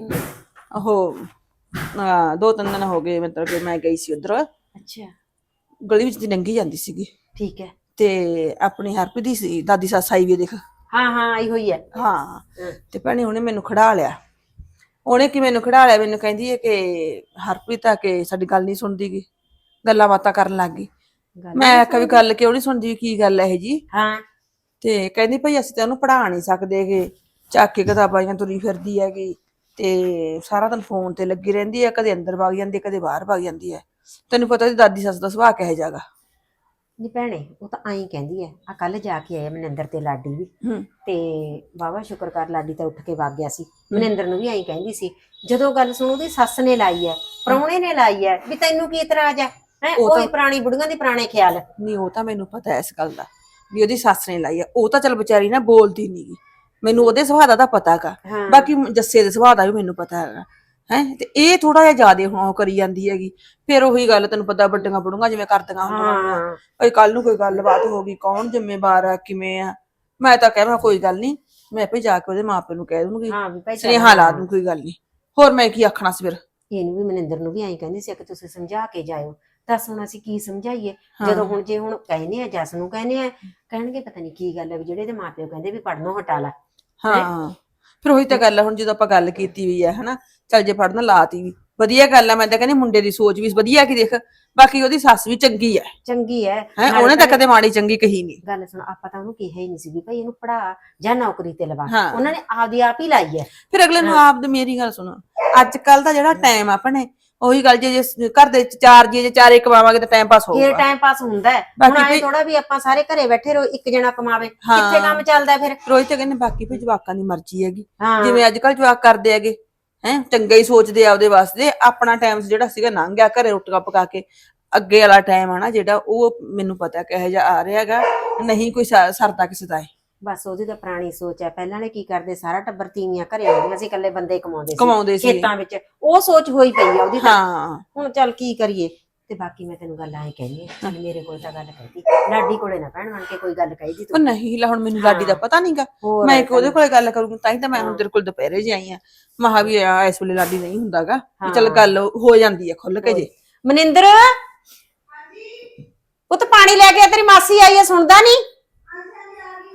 ਉਹ ਆ, ਦੋ ਤਿੰਨ ਦਿਨ ਹੋ ਗਏ ਮਤਲਬ ਕਿ ਮੈਂ ਗਈ ਸੀ ਉਧਰ। ਅੱਛਾ। ਗਲੀ ਵਿੱਚ ਦੀ ਲੰਘੀ ਜਾਂਦੀ ਸੀਗੀ। ਠੀਕ ਹੈ। ਤੇ ਆਪਣੀ ਹਰਪ੍ਰੀਤ ਦੀ ਸੀ ਦਾਦੀ ਸੱਸ ਆਈ ਵੀ ਦੇਖ। ਹਾਂ ਹਾਂ ਆਈ ਹੋਈ ਹੈ। ਹਾਂ। ਹਾਂ। ਤੇ ਭੈਣੇ ਉਹਨੇ ਮੈਨੂੰ ਖੜਾ ਲਿਆ। ਉਹਨੇ ਕਿ ਮੈਨੂੰ ਖੜਾ ਲਿਆ ਮੈਨੂੰ ਕਹਿੰਦੀ ਹੈ ਕਿ ਹਰਪ੍ਰੀਤ ਆ ਕੇ ਸਾਡੀ ਗੱਲ ਨਹੀਂ ਸੁਣਦੀਗੀ ਗੱਲਾਂ ਬਾਤਾਂ ਕਰਨ ਲੱਗ ਗਈ। ਗੱਲ ਮੈਂ ਆਖਿਆ ਵੀ ਗੱਲ ਕਿਉਂ ਨਹੀਂ ਸੁਣਦੀ ਕੀ ਗੱਲ ਹੈ ਇਹ ਜੀ? ਹਾਂ। ਤੇ ਕਹਿੰਦੀ ਭਈ ਅਸੀਂ ਤਾਂ ਉਹਨੂੰ ਪੜਾ ਨਹੀਂ ਸਕਦੇਗੇ ਚੱਕ ਕੇ ਕਿਤਾਬਾਂ ਜਾਂ ਤੁਰੀ ਫਿਰਦੀ ਹੈਗੀ ਤੇ ਸਾਰਾ ਦਿਨ ਫੋਨ ਤੇ ਲੱਗੀ ਰਹਿੰਦੀ ਹੈ ਕਦੇ ਅੰਦਰ ਵਗ ਜਾਂਦੀ ਹੈ ਕਦੇ ਬਾਹਰ ਵਗ ਜਾਂਦੀ ਹੈ। ਤੈਨੂੰ ਪਤਾ ਦੀ ਦਾਦੀ ਸੱਸ ਦਾ ਸੁਭਾਅ ਕਿਹੋ ਜਾਗਾ ਜੀ ਭੈਣੇ ਉਹ ਤਾਂ ਆਈ ਕਹਿੰਦੀ ਹੈ ਆ ਕੱਲ ਜਾ ਕੇ ਆਏ ਮਨਿੰਦਰ ਤੇ ਲਾਡੀ ਵੀ। ਹੂੰ। ਤੇ ਬਾਬਾ ਸ਼ੁਕਰ ਕਰ ਲਾਡੀ ਤਾਂ ਉੱਠ ਕੇ ਵਗ ਗਿਆ ਸੀ। ਮਨਿੰਦਰ ਨੂੰ ਵੀ ਆਈ ਕਹਿੰਦੀ ਸੀ ਜਦੋਂ ਗੱਲ ਸੁਣੋ ਉਹਦੀ ਸੱਸ ਨੇ ਲਾਈ ਹੈ ਪ੍ਰਾਹੁਣੇ ਨੇ ਲਾਈ ਹੈ ਵੀ ਤੈਨੂੰ ਕੀ ਇਤਰਾਜ਼ ਹੈ ਹੈ ਉਹ ਉਹ ਤਾਂ- ਪੁਰਾਣੀ ਬੁੜੀਆਂ ਦੇ ਪੁਰਾਣੇ ਖਿਆਲ। ਨਹੀਂ ਉਹ ਤਾਂ ਮੈਨੂੰ ਪਤਾ ਹੈ ਇਸ ਗੱਲ ਦਾ ਵੀ ਉਹਦੀ ਸੱਸ ਨੇ ਲਾਈ ਆ ਉਹ ਤਾਂ ਚਲ ਵਿਚਾਰੀ ਨਾ ਬੋਲਦੀ ਨਹੀਂਗੀ ਮੈਨੂੰ ਉਹਦੇ ਸੁਭਾਅ ਦਾ ਤਾਂ ਪਤਾ ਹੈਗਾ ਹਾਂ। ਬਾਕੀ ਜੱਸੇ ਦੇ ਸੁਭਾਅ ਦਾ ਵੀ ਮੈਨੂੰ ਪਤਾ ਹੈਗਾ। ਹੈ? ਤੇ ਇਹ ਥੋੜਾ ਜਿਹਾ ਜ਼ਿਆਦੇ ਹੁਣ ਉਹ ਕਰੀ ਜਾਂਦੀ ਹੈਗੀ। ਫਿਰ ਉਹੀ ਗੱਲ ਤੈਨੂੰ ਪਤਾ ਵੱਡੀਆਂ ਬੁੜੀਆਂ ਜਿਵੇਂ ਕਰਦੀਆਂ ਹੁੰਦੀਆਂ ਹਾਂ। ਓਏ ਕੱਲ ਨੂੰ ਕੋਈ ਗੱਲਬਾਤ ਹੋ ਗਈ ਕੌਣ ਜ਼ਿੰਮੇਵਾਰ ਆ ਕਿਵੇਂ ਆ? ਮੈਂ ਤਾਂ ਕਹਿ ਮੈਂ ਕੋਈ ਗੱਲ ਨਹੀਂ ਮੈਂ ਆਪੇ ਜਾ ਕੇ ਉਹਦੇ ਮਾਪੇ ਨੂੰ ਕਹਿ ਦੂੰਗੀ। ਹਾਂ ਵੀ ਭਾਈ ਚੱਲ ਸੁਨੇਹਾ ਲਾ ਦੂੰ ਕੋਈ ਗੱਲ ਨਹੀਂ। ਹੋਰ ਮੈਂ ਕੀ ਆਖਣਾ ਸੀ ਫਿਰ? ਇਹਨੂੰ ਵੀ ਮਨਿੰਦਰ ਨੂੰ ਵੀ ਆਈ ਕਹਿੰਦੀ ਸੀ ਕਿ ਤੁਸੀਂ ਸਮਝਾ ਕੇ ਜਾਇਓ। ਦੱਸ ਹੁਣ ਅਸੀਂ ਕੀ ਸਮਝਾਈਏ? ਜਦੋਂ ਹੁਣ ਜੇ ਹੁਣ ਕਹਿੰਦੇ ਆ ਜਸ ਨੂੰ ਕਹਿੰਦੇ ਆ ਕਹਿਣਗੇ ਪਤਾ ਨਹੀਂ ਕੀ ਗੱਲ ਹੈ ਵੀ ਜਿਹੜੇ ਦੇ ਮਾਪਿਓ ਕਹਿੰਦੇ ਵੀ ਪੜਨੋਂ ਹਟਾ ਲੈ। ਹਾਂ? ਫਿਰ ਉਹੀ ਤਾਂ ਗੱਲ ਆ ਹੁਣ ਜਦੋਂ ਆਪਾਂ ਗੱਲ ਕੀਤੀ ਵੀ ਆ ਹਨਾ ਚੱਲ ਜੇ ਪੜਨ ਲਾਤੀ ਵੀ ਵਧੀਆ ਗੱਲ ਆ ਮੈਂ ਤਾਂ ਕਹਿੰਦੀ ਮੁੰਡੇ ਦੀ ਸੋਚ ਵੀ ਵਧੀਆ ਕਿ ਦੇਖ ਬਾਕੀ ਉਹਦੀ ਸੱਸ ਵੀ ਚੰਗੀ ਆ। ਚੰਗੀ ਹੈ ਹੈ ਨਾਲੇ ਉਹਨੇ ਤਾਂ ਕਦੇ ਮਾੜੀ ਚੰਗੀ ਕਹੀ ਨਹੀਂ ਗੱਲ ਸੁਣ ਆਪਾਂ ਤਾਂ ਉਹਨੂੰ ਕਿਹਾ ਹੀ ਨਹੀਂ ਸੀ ਵੀ ਭਾਈ ਇਹਨੂੰ ਪੜਾ ਜਾਂ ਨੌਕਰੀ ਤੇ ਲਵਾ। ਹਾਂ। ਉਹਨਾਂ ਨੇ ਆਪਦੀ ਆਪ ਹੀ ਲਾਈ ਹੈ ਫਿਰ ਅਗਲੇ ਨੂੰ ਆਪ ਦੀ ਮੇਰੀ ਗੱਲ ਸੁਣੋ ਅੱਜ ਕੱਲ ਦਾ ਜਿਹੜਾ ਟਾਈਮ ਆਪਣੇ ਉਹੀ ਗੱਲ ਜੇ ਜੇ ਘਰ ਦੇ ਚਾਰ ਜੀ ਜੇ ਚਾਰੇ ਕਮਾਵਾਂਗੇ ਤਾਂ ਟਾਈਮ ਪਾਸ ਫੇਰ ਹੋਊਗਾ। ਟਾਈਮ ਪਾਸ ਹੁੰਦਾ ਹੈ। ਬਾਕੀ ਹੁਣ ਆਏ ਵੀ- ਥੋੜਾ ਵੀ ਆਪਾਂ ਸਾਰੇ ਘਰੇ ਬੈਠੇ ਰਹੋ ਇੱਕ ਜਣਾ ਕਮਾਵੇ। ਕਿੱਥੇ ਕੰਮ ਚੱਲਦਾ ਫਿਰ? ਰੋਜ਼ ਤੇ ਕਹਿੰਦੇ ਬਾਕੀ ਵੀ ਜਵਾਕਾਂ ਦੀ ਮਰਜ਼ੀ ਹੈਗੀ। ਹਾਂ। ਜਿਵੇਂ ਅੱਜ ਕੱਲ ਜਵਾਕ ਕਰਦੇ ਹੈਗੇ ਹੈ ਚੰਗਾ ਹੀ ਸੋਚਦੇ ਆ ਉਹਦੇ ਵਾਸਤੇ। ਆਪਣਾ ਟਾਈਮ ਜਿਹੜਾ ਸੀਗਾ ਲੰਘ ਗਿਆ ਘਰੇ ਰੋਟੀਆਂ ਪਕਾ ਕੇ। ਅੱਗੇ ਵਾਲਾ ਟਾਈਮ ਆ ਨਾ ਜਿਹੜਾ ਉਹ ਮੈਨੂੰ ਪਤਾ ਕਿਹੋ ਜਿਹਾ ਆ ਰਿਹਾ ਹੈਗਾ। ਨਹੀਂ ਕੋਈ ਸਰਦਾ ਕਿਸੇ ਦਾ ਹੈ ਬਸ ਉਹਦੀ ਤਾਂ ਪੁਰਾਣੀ ਸੋਚ ਹੈ। ਪਹਿਲਾਂ ਨੇ ਕੀ ਕਰਦੇ? ਸਾਰਾ ਟੱਬਰ ਤੀਵੀਆਂ ਘਰੇ ਆਉਂਦੀਆਂ ਸੀ ਇਕੱਲੇ ਬੰਦੇ ਕਮਾਉਂਦੇ ਸੀ। ਕਮਾਉਂਦੇ ਸੀ। ਖੇਤਾਂ ਵਿੱਚ ਉਹ ਸੋਚ ਹੋਈ ਪਈ ਆ ਉਹਦੀ ਤਾਂ। ਹਾਂ। ਹੁਣ ਚੱਲ ਕੀ ਕਰੀਏ? ਤੇ ਬਾਕੀ ਮੈਂ ਤੈਨੂੰ ਗੱਲ ਆਏ ਕਹਿੰਦੀ ਆ ਚੱਲ ਮੇਰੇ ਕੋਲ ਤਾਂ ਗੱਲ ਕਹਿਦੀ ਲਾਡੀ ਕੋਲੇ ਨਾ ਭੈਣ ਬਣ ਕੇ ਕੋਈ ਗੱਲ ਕਹੀਦੀ ਉਹ ਤੂੰ। ਨਹੀਂ ਲਾ ਹੁਣ ਮੈਨੂੰ ਲਾਡੀ ਦਾ ਪਤਾ ਨਹੀਂਗਾ। ਹੋਰ ਮੈਂ ਇੱਕ ਉਹਦੇ ਕੋਲੇ ਗੱਲ ਕਰੂੰਗੀ ਤਾਂ ਹੀ ਤਾਂ ਮੈਂ ਹੁਣ ਤੇਰੇ ਕੋਲ ਦੁਪਹਿਰੇ ਜੀ ਆਈ ਆ। ਮਹਾ ਵੀ ਆ, ਇਸ ਵੇਲੇ ਲਾਡੀ ਨਹੀਂ ਹੁੰਦਾਗਾ। ਵੀ ਚੱਲ ਗੱਲ ਹੋ ਜਾਂਦੀ ਹੈ ਖੁੱਲ ਕੇ ਜੇ। ਮਨਿੰਦਰ! ਉਹ ਤਾਂ ਪਾਣੀ ਲੈ ਕੇ ਆ, ਤੇਰੀ ਮਾਸੀ ਆਈ ਹੈ ਸੁਣਦਾ ਨਹੀਂ?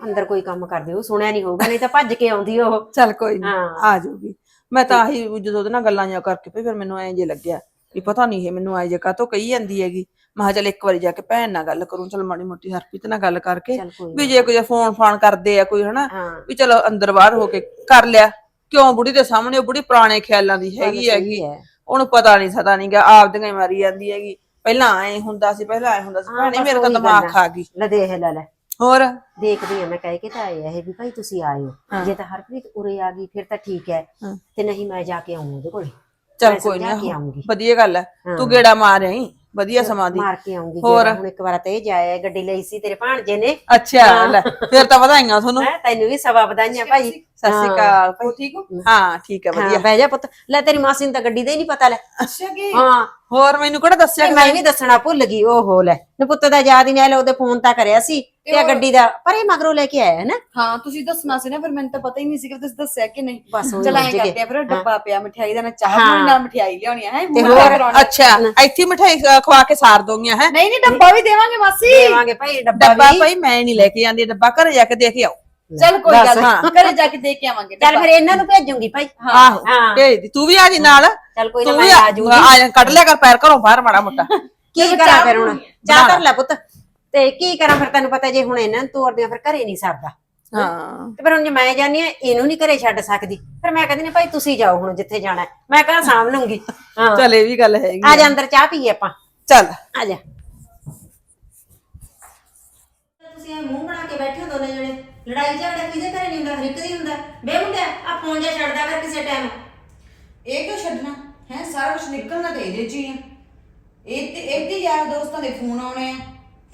ਅੰਦਰ ਕੋਈ ਕੰਮ ਕਰਦੇ ਉਹ ਸੁਣਿਆ ਨਹੀਂ ਹੋਊਗਾ ਨਹੀਂ ਤਾਂ ਭੱਜ ਕੇ ਆਉਂਦੀ ਉਹ। ਚੱਲ ਕੋਈ ਨਹੀਂ ਹਾਂ। ਆ ਜਾਊਗੀ। ਮੈਂ ਤਾਂ ਆਹੀ ਜਦੋਂ ਉਹਦੇ ਨਾਲ ਗੱਲਾਂ ਜਾਂ ਕਰਕੇ ਪਈ ਫਿਰ ਮੈਨੂੰ ਐਂ ਜੇ ਲੱਗਿਆ ਵੀ ਪਤਾ ਨਹੀਂ ਇਹ ਮੈਨੂੰ ਐਂ ਜੇ ਕਾਤੋਂ ਕਹੀ ਜਾਂਦੀ ਹੈਗੀ। ਮੈਂ ਕਿਹਾ ਚੱਲ ਇੱਕ ਵਾਰੀ ਜਾ ਕੇ ਭੈਣ ਨਾਲ ਗੱਲ ਕਰੂੰ ਚੱਲ ਮਾੜੀ ਮੋਟੀ ਹਰਪ੍ਰੀਤ ਨਾਲ ਗੱਲ ਕਰਕੇ ਚੱਲ ਕੋਈ ਵੀ ਜੇ ਕੋਈ ਫੋਨ ਫਾਨ ਕਰਦੇ ਆ ਕੋਈ ਹਨਾ? ਹਾਂ। ਵੀ ਚਲੋ ਅੰਦਰ ਬਾਹਰ ਹੋ ਕੇ ਕਰ ਲਿਆ। ਕਿਉਂ ਬੁੜੀ ਦੇ ਸਾਹਮਣੇ ਉਹ ਬੁੜੀ ਪੁਰਾਣੇ ਖਿਆਲਾਂ ਦੀ ਹੈਗੀ ਹੈਗੀ। ਹੈ। ਉਹਨੂੰ ਪਤਾ ਨਹੀਂ ਸਤਾ ਨਹੀਂਗਾ ਆਪਦੀਆਂ ਹੀ ਮਾਰੀ ਜਾਂਦੀ ਹੈਗੀ। ਪਹਿਲਾਂ ਐ ਹੁੰਦਾ ਸੀ ਪਹਿਲਾਂ ਐ ਹੁੰਦਾ ਸੀ ਭੈਣੇ ਮੇਰੇ ਤਾਂ ਦਿਮਾਗ। ਖਾ ਗਈ। ਲੈ ਦੇਖ ਲੈ ਲੈ। ਹੋਰ? ਦੇਖਦੀ ਆ ਮੈਂ ਕਹਿ ਕੇ ਤਾਂ ਆਏ ਆ ਇਹ ਵੀ ਭਾਈ ਤੁਸੀਂ ਆਇਓ। ਜੇ ਤਾਂ ਹਰਪ੍ਰੀਤ ਉਰੇ ਆ ਗਈ ਫਿਰ ਤਾਂ ਠੀਕ ਹੈ। ਤੇ ਨਹੀਂ ਮੈਂ ਜਾ ਕੇ ਆਉਂ ਉਹਦੇ ਕੋਲ। ਚੱਲ ਕੋਈ ਆਊਂਗੀ। ਵਧੀਆ ਗੱਲ ਹੈ। ਤੂੰ ਗੇੜਾ ਮਾਰ ਆਈ ਵਧੀਆ ਸਮਾਂ ਦੀ। ਮਾਰ ਕੇ ਆਉਂਗੀ ਹੋਰ? ਹੁਣ ਇੱਕ ਵਾਰ ਤੇ ਜਾਇਆ ਗੱਡੀ ਲਈ ਸੀ ਤੇਰੇ ਭਾਣਜੇ ਨੇ। ਅੱਛਾ ਲੈ ਫਿਰ ਤਾਂ ਵਧਾਈਆਂ ਤੁਹਾਨੂੰ। ਤੈਨੂੰ ਵੀ ਸਵਾ ਵਧਾਈਆਂ ਭਾਈ। ਸਤਿ ਸ਼੍ਰੀ ਅਕਾਲ ਭਾਈ। ਠੀਕ ਹੋ? ਹਾਂ ਠੀਕ ਹੈ ਹਾਂ ਵਧੀਆ ਬਹਿ ਜਾ ਪੁੱਤ। ਲੈ ਤੇਰੀ ਮਾਸੀ ਨੂੰ ਤਾਂ ਗੱਡੀ ਦਾ ਹੀ ਨਹੀਂ ਪਤਾ ਲੈ। ਅੱਛਾ ਕੀ? ਹਾਂ। ਹੋਰ ਮੈਨੂੰ ਕਿਹੜਾ ਦੱਸਿਆ ਤੇ ਮੈਂ ਵੀ ਦੱਸਣਾ ਭੁੱਲ ਗਈ। ਓਹੋ ਲੈ। ਨੇ ਪੁੱਤ ਦਾ ਯਾਦ ਹੀ ਨਹੀਂ ਆਇਆ ਉਹਦੇ ਫੋਨ ਤਾਂ ਕਰਿਆ ਸੀ ਤੇ ਆ ਗੱਡੀ ਦਾ। ਪਰ ਇਹ ਮਗਰੋਂ ਲੈ ਕੇ ਆਇਆ ਹੈ ਨਾ। ਹਾਂ ਤੁਸੀਂ ਦੱਸਣਾ ਸੀ ਨਾ ਫਿਰ ਮੈਨੂੰ ਤਾਂ ਪਤਾ ਹੀ ਨਹੀਂ ਸੀ ਕਿ ਤੁਸੀਂ ਦੱਸਿਆ ਕਿ ਨਹੀਂ। ਬਸ ਉਹ ਚਲ ਐਂ ਸਮਝ ਗਏ। ਕਰਦੇ ਆ ਫਿਰ ਡੱਬਾ ਪਿਆ ਮਠਿਆਈ ਦਾ ਨਾ ਚਾਹ ਹਾਂ। ਬਣਾਉਣੀ ਨਾਲ ਮਠਿਆਈ ਲਿਆਉਣੀ ਹੈ ਤੇ ਮੂੰਹ ਹੋਰ? ਕਰਾਉਣੀ। ਅੱਛਾ ਇੱਥੇ ਅ, ਖਵਾ ਕੇ ਸਾਰ ਦੋਗੀਆਂ ਹੈ। ਨਹੀਂ ਨਹੀਂ ਡੱਬਾ ਵੀ ਦੇਵਾਂਗੇ ਮਾਸੀ। ਦੇਵਾਂਗੇ ਭਾਈ ਡੱਬਾ ਡੱਬਾ ਵੀ। ਭਾਈ ਮੈਂ ਨਹੀਂ ਲੈ ਕੇ ਜਾਂਦੀ ਡੱਬਾ ਘਰੇ ਜਾ ਕੇ ਦੇ ਕੇ ਆਓ ਚਲ ਕੋਈ। ਗੱਲ ਨਹੀਂ ਘਰੇ ਜਾ ਕੇ ਦੇ ਕੇ ਆਵਾਂਗੇ। ਚੱਲ ਫਿਰ ਇਹਨਾਂ ਨੂੰ ਭੇਜੂਗੀ ਭਾਈ। ਆਹੋ ਹਾਂ। ਭੇਜ ਦੀ। ਤੂੰ ਵੀ ਆ ਜੀ ਨਾਲ। ਚੱਲ ਕੋਈ ਨਾ ਤੂੰ ਮੈਂ ਆ ਜੂਗੀ ਆ ਜਾ, ਕੱਢ ਲਿਆ ਕਰ ਪੈਰ ਘਰੋਂ ਬਾਹਰ ਮਾੜਾ ਮੋਟਾ। ਕੀ ਕਰਾਂ ਫਿਰ ਹੁਣ? ਚਾਹ ਧਰ ਲੈ ਪੁੱਤ। ਤੇ ਕੀ ਕਰਾਂ ਫਿਰ ਤੈਨੂੰ ਪਤਾ ਜੇ ਹੁਣ ਇਹਨਾਂ ਨੂੰ ਤੋਰਦਿਆਂ ਫਿਰ ਘਰੇ ਨਹੀਂ ਸਰਦਾ। ਹਾਂ। ਤੇ ਫਿਰ ਹੁਣ ਜੇ ਮੈਂ ਜਾਨੀ ਆ ਇਹਨੂੰ ਨਹੀਂ ਘਰੇ ਛੱਡ ਸਕਦੀ। ਫਿਰ ਮੈਂ ਕਹਿੰਦੀ ਨੇ ਭਾਈ ਤੁਸੀਂ ਜਾਓ ਹੁਣ ਜਿੱਥੇ ਜਾਣਾ। ਮੈਂ ਘਰ ਸਾਂਭ ਲੂੰਗੀ। ਹਾਂ। ਚੱਲ ਇਹ ਵੀ ਗੱਲ ਹੈਗੀ ਆ। ਜਾ ਅੰਦਰ ਚਾਹ ਪੀਏ ਆਪਾਂ। ਚੱਲ। ਆ ਜਾ। ਤੁਸੀਂ ਇਹ ਮੂੰਹ ਬਣਾ ਕੇ ਬੈਠੇ ਹੋ ਦੋਨੇ ਜਣੇ। ਲੜਾਈ ਝਗੜਾ ਕਿਹਦੇ ਘਰੇ ਨਹੀਂ ਹੁੰਦਾ? ਹਰ ਇੱਕ ਦੀ ਹੁੰਦਾ। ਬੇ ਮੁੰਡਿਆ ਆ ਫੋਨ ਜਿਹਾ ਛੱਡਦਾ ਕਰ ਕਿਸੇ ਟਾਈਮ ਇਹ ਕਿਉਂ ਛੱਡਣਾ? ਹੈ, ਸਾਰਾ ਕੁਝ ਨਿਕਲਣਾ ਤੇ ਇਹਦੇ ਚ ਹੀ ਆ। ਇਹ ਤੇ ਇਹਦੇ ਯਾਰ ਦੋਸਤਾਂ ਦੇ ਫੋਨ ਆਉਣੇ ਆ।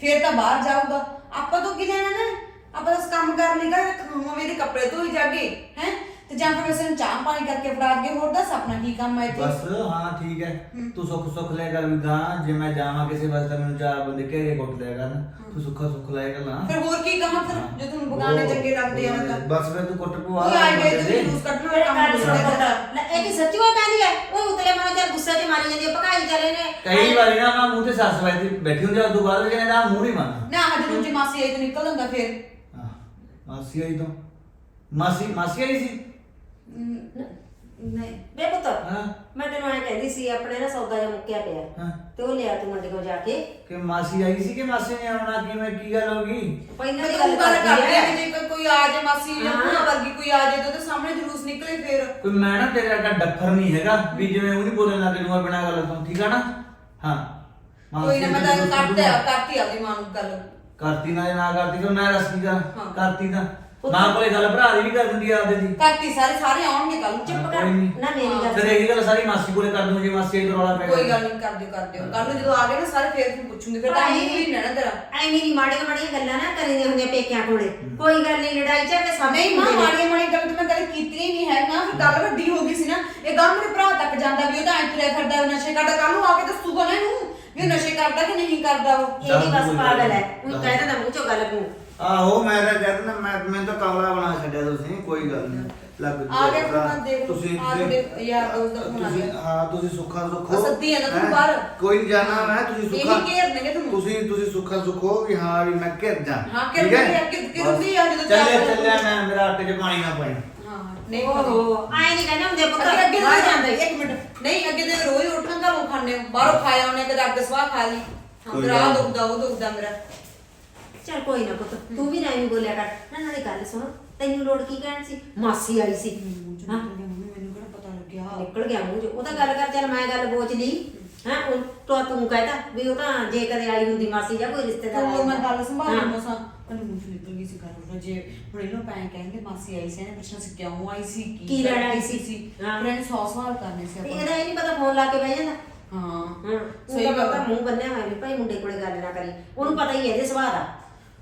ਫਿਰ ਤਾਂ ਬਾਹਰ ਜਾਊਗਾ। ਆਪਾਂ ਤੋਂ ਕੀ ਲੈਣਾ ਨਾ? ਆਪਾਂ ਤਾਂ ਕੰਮ ਕਰ ਲਈਗਾ ਖਾਵਾਂ ਦੇ ਕੱਪੜੇ ਧੋਈ ਜਾਗੇ। ਹੈ? ਤੇ ਜਾਂ ਫਿਰ ਕਿਸੇ ਨੂੰ ਚਾਹ ਪਾਣੀ ਕਰਕੇ ਫੜਾ ਕੇ ਹੋਰ ਦੱਸ ਆਪਣਾ ਕੀ ਕੰਮ ਹੈ ਇੱਥੇ? ਬਸ ਹਾਂ ਠੀਕ ਹੈ। ਤੂੰ ਸੁੱਖ ਸੁੱਖ ਲੈ ਕਰ ਗਾਂ ਜੇ ਮੈਂ ਜਾਵਾਂ ਕਿਸੇ ਵਾਸਤੇ ਮੈਨੂੰ ਚਾਰ ਬੰਦੇ ਘੇਰੇ ਕੁੱਟ ਲਿਆ ਕਰਨ। ਤੂੰ ਸੁੱਖਾ ਸੁੱਖ ਲੈ ਕਰ ਲਾਂ ਫਿਰ ਹੋਰ ਕੀ ਕਹਾਂ ਫਿਰ? ਜੇ ਤੁਹਾਨੂੰ ਬਗਾਨੇ ਚੰਗੇ ਲੱਗਦੇ ਆ ਤਾਂ। ਬਸ ਫਿਰ ਤੂੰ ਕੁੱਟ ਪਵਾ ਕੋਈ ਆਏ ਗਏ ਤੇ ਜੂਸ ਕੱਢਣ ਵਾਲੇ ਕੰਮ ਗੱਲ ਨਹੀਂ ਸੁਣ ਕਰਦੇ ਪੁੱਤ। ਲੈ ਇਹ ਕੀ ਸੱਚੀ ਉਹ ਕਹਿੰਦੀ ਹੈ। ਉਹ ਉਤਲੇ ਮਨੋਂ ਤੇ ਗੁੱਸੇ 'ਚ ਮਾਰੀ ਜਾਂਦੀ ਹੈ ਭਕਾਈ ਚੱਲੇ ਨੇ। ਕਈ ਵਾਰੀ ਨਾ ਮੈਂ ਮੂੰਹ ਤੇ ਸੱਸ ਵੈਦੀ ਬੈਠੀ ਹੁੰਦੀ ਆ ਉਦੋਂ ਬਾਅਦ ਵਿੱਚ ਕਹਿੰਦਾ ਮੂੰਹ ਨਹੀਂ ਮੰਨਦਾ ਨਾ ਹਜੇ ਨੂੰ ਜੇ ਮਾਸੀ ਆਈ ਤਾਂ ਨਿਕਲ ਜਾਂਦਾ ਫਿਰ। ਹਾਂ, ਮਾਸੀ ਆਈ ਤੋਂ। ਮਾਸੀ ਮਾਸੀ ਆਈ ਸੀ? ਨਹੀਂ। ਬੇ ਪੁੱਤ ਹਾਂ। ਮੈਂ ਤੈਨੂੰ ਐ ਕਹਿੰਦੀ ਸੀ ਆਪਣੇ ਨਾ ਸੌਦਾ ਜਿਹਾ ਮੁੱਕਿਆ ਪਿਆ। ਹਾਂ। ਤੇ ਉਹ ਲਿਆ ਤੂੰ ਮੰਡੀ ਜਾ ਕੇ। ਕਿ ਮਾਸੀ ਆਈ ਸੀ ਕਿ ਮਾਸੀ ਨੇ ਆਉਣਾ? ਕਿਵੇਂ ਕੀ ਗੱਲ ਹੋ ਗਈ? ਪਹਿਲਾਂ ਦੀ ਮੈਂ ਗੱਲ ਕਰਦੀ ਆ ਹੈ ਕਿ ਜੇ ਕੋਈ ਆ ਜਾਏ ਮਾਸੀ ਜਾਂ ਹਾਂ। ਭੂਆ ਵਰਗੀ ਕੋਈ ਆ ਜਾਏ ਤਾਂ ਉਹਦੇ ਸਾਹਮਣੇ ਜਲੂਸ ਨਿਕਲੇ ਫਿਰ। ਕੋਈ ਮੈਂ ਨਾ ਤੇਰੇ ਵਰਗਾ ਡੱਫਰ ਨਹੀਂ ਹੈਗਾ ਵੀ ਜਿਵੇਂ ਉਹ ਨਹੀਂ ਬੋਲਣ ਲੱਗ ਜੂਗਾ ਬਿਨਾਂ ਗੱਲ ਤੋਂ। ਠੀਕ ਆ ਨਾ? ਹਾਂ। ਕੋਈ ਨਾ ਮੈਂ ਤਾਂ ਮਾਸੀ ਕਰਤੇ ਆ। ਕਰਤੀ ਆਪਦੀ ਮਾਂ ਨੂੰ ਗੱਲ। ਕਰਤੀ ਨਾ ਨਾ ਕਰਤੀ ਫਿਰ ਮੈਂ ਕੀ ਕਰਾਂ ਹਾਂ। ਕਰਤੀ ਤਾਂ। ਮਾਂ ਕੋਲੇ ਗੱਲ ਭਰਾ ਦੀ ਵੀ ਕਰ ਦਿੰਦੀ ਆ ਆਪਦੇ ਦੀ। ਕਰਤੀ ਸਾਰੇ ਸਾਰੇ ਆਉਣਗੇ ਕੱਲ ਚੁੱਪ ਹਾਂ, ਕਰ। ਕੋਈ ਨੀ। ਨਾ ਮੇਰੀ ਗੱਲ ਫਿਰ ਇਹੀ ਗੱਲ ਸਾਰੀ ਮਾਸੀ ਕੋਲੇ ਕਰ ਦੂੰ ਜੇ ਮਾਸੀ ਇਹ ਰੌਲਾ ਪੈ ਕੋਈ ਗੱਲ ਨਹੀਂ ਕਰਦੇ ਕਰਦੇ ਕੱਲ ਨੂੰ ਜਦੋਂ ਆ ਗਏ ਨਾ ਸਾਰੇ ਫੇਰ ਫਿਰ ਪੁੱਛੂਗੇ ਫਿਰ ਤਾਂ। ਮੂੰਹ ਵੀ ਨਾ ਨਾ ਤੇਰਾ। ਐ ਮੇਰੀ ਮਾੜੀਆਂ ਮਾੜੀਆਂ ਗੱਲਾਂ ਨਾ ਕਰੀਆਂ ਹੁੰਦੀਆਂ ਪੇਕਿਆਂ ਕੋਲੇ। ਕੋਈ ਗੱਲ ਨਹੀਂ ਲੜਾਈ ਝਗੜੇ ਸਭ ਨਹੀਂ ਮਾਂ ਮਾੜੀਆਂ ਮਾੜੀਆਂ ਗੱਲ ਤਾਂ ਮੈਂ ਕਦੇ ਕੀਤੀ ਹੀ ਨਹੀਂ ਹੈ। ਨਾ ਫਿਰ ਗੱਲ ਵੱਡੀ ਹੋ ਗਈ ਸੀ ਨਾ ਇਹ ਗੱਲ ਮੇਰੇ ਭਰਾ ਤੱਕ ਜਾਂਦਾ ਵੀ ਉਹ ਤਾਂ ਐਂ ਤੁਰਿਆ ਫਿਰਦਾ ਉਹ ਨਸ਼ੇ ਕਰਦਾ। ਕੱਲ ਨੂੰ ਆ ਕੇ ਦੱਸੂਗਾ ਨਾ ਇਹਨੂੰ ਵੀ ਉਹ ਨਸ਼ੇ ਕਰਦਾ ਕਿ ਨਹੀਂ ਕਰਦਾ ਉਹ। ਇਹ ਵੀ ਬਸ ਪਾਗਲ ਹੈ। ਉਹ ਕਹਿ ਦਿੰਦਾ ਮੂੰਹ ਚੋਂ ਗੱਲ ਨੂੰ। ਆਹੋ ਮੈਂ ਤਾਂ ਕਹਿੰਦਾ ਮੈਂ ਮੈਂ ਤਾਂ ਕਮਲਾ ਬਣਾ ਛੱਡਿਆ ਤੁਸੀਂ ਕੋਈ ਗੱਲ ਨਹੀਂ। ਲੱਗ ਆ ਗਿਆ ਫਿਰ ਮੈਂ ਦੇਖ ਲਓ। ਤੁਸੀਂ ਆ ਤੁਹਾਡੇ ਯਾਰ ਦੋਸਤ ਦਾ phone ਆ ਤੁਸੀਂ ਗਿਆ। ਹਾਂ ਤੁਸੀਂ ਸੁੱਖਾ ਸੁੱਖੋ। ਉਹ ਸੱਦੀ ਜਾਂਦਾ ਤੂੰ ਹੈਂ? ਬਾਹਰ। ਕੋਈ ਨਹੀਂ ਜਾਣਾ ਮੈਂ ਤੁਸੀਂ ਇਹੀ ਸੁੱਖਾ ਘੇਰਨਗੇ ਤੁਹਾਨੂੰ। ਤੁਸੀਂ ਤੁਸੀਂ ਸੁੱਖਾ ਸੁੱਖੋ ਵੀ ਹਾਂ ਵੀ ਮੈਂ ਘਿਰ ਜਾ। ਹਾਂ, ਘਿਰ? ਜਾਂਦੀ ਆ, ਘਿਰ- ਘਿਰ ਹੁੰਦੀ ਆ ਜਦੋਂ ਚੱਲਿਆ ਵਜੇ ਚੱਲਿਆ ਮੈਂ ਮੇਰਾ ਆਟੇ 'ਚ ਪਾਣੀ ਨਾ ਪਾਈ। ਹਾਂ ਨਹੀਂ ਓਹੋ ਐ ਨਹੀਂ ਕਹਿੰਦੇ ਹੁੰਦੇ ਪੁੱਤ। ਅੱਗੇ ਅੱਗੇ ਬਾਹਰ ਤਾਂ ਜਾਂਦਾ ਇੱਕ ਮਿੰਟ। ਨਹੀਂ ਅੱਗੇ ਤੇ ਰੋਜ਼ ਰੋਟੀਆਂ ਘਰੋਂ ਖਾਣੇ ਬਾਹਰੋਂ ਖਾਇਆ ਉਹਨੇ ਕਦੇ ਅੱਗ ਸਵਾਹ ਖਾ ਲਈ। ਹਾਂ ਮੇਰਾ ਆਹ ਨੀ। ਦੁਖਦਾ ਉਹ ਦੁਖਦਾ ਮੇਰਾ। ਚੱਲ ਕੋਈ ਨਾ ਪੁੱਤ ਤੂੰ ਵੀ ਐਵੇਂ ਬੋਲਿਆ ਕਰ। ਨਾ ਨਾਲੇ ਗੱਲ ਸੁਣ ਤੈਨੂੰ ਲੋੜ ਕੀ ਕਹਿਣ ਸੀ? ਮਾਸੀ ਆਈ ਸੀ। ਹਾਂ। ਮੈਨੂੰ ਕਿਹੜਾ ਪਤਾ ਲੱਗਿਆ। ਨਿਕਲ ਗਿਆ ਮੂੰਹ ਚੋਂ। ਉਹ ਤਾਂ ਗੱਲ ਕਰ ਚੱਲ ਮੈਂ ਗੱਲ ਬੋਚ ਲਈ। ਹਾਂ ਉਹ ਤਾਂ ਤੂੰ ਕਹਿਤਾ ਵੀ ਉਹ ਤਾਂ ਜੇ ਕਦੇ ਆਈ ਹੁੰਦੀ ਮਾਸੀ ਜਾਂ ਕੋਈ ਰਿਸ਼ਤੇਦਾਰ ਤੂੰ ਮੈਂ ਆਇਆ ਗੱਲ ਸੰਭਾਲ ਹਾਂ। ਮਸਾਂ ਉਹਨੇ ਮੂੰਹ ਚੋਂ ਨਿਕਲ ਗਈ ਸੀ ਗੱਲ। ਉਹਨਾਂ ਜੇ ਹੁਣ ਇਹਨੂੰ ਪੈ ਕਹਿੰਦੇ ਮਾਸੀ ਆਈ ਸੀ ਇਹਨੇ ਪੁੱਛਣਾ ਸੀ ਕਿਉਂ ਆਈ ਸੀ ਕੀ ਲੈਣ ਆਈ ਸੀ? ਸੀ। ਹਾਂ। ਉਹਨੇ ਸੌ ਸਵਾਲ ਕਰਨੇ ਸੀ ਤੇ ਆਪਾਂ। ਇਹਦਾ ਇਹ ਨਹੀਂ ਪਤਾ ਫੋਨ ਲਾ ਕੇ ਬਹਿ ਜਾਂਦਾ। ਹਾਂ। ਹਾਂ। ਸਹੀ ਸਹੀ ਗੱਲ ਗੱਲ ਆ। ਮੂੰਹ ਬੰਨਿਆ ਹੋਇਆ ਵੀ ਭਾਈ ਮੁੰਡੇ ਕੋਲੇ ਗੱਲ ਨਾ ਕਰੀ। ਉਹਨੂੰ ਪਤਾ ਹੀ ਹੈ ਇਹਦੇ ਸੁਭਾਅ ਦਾ।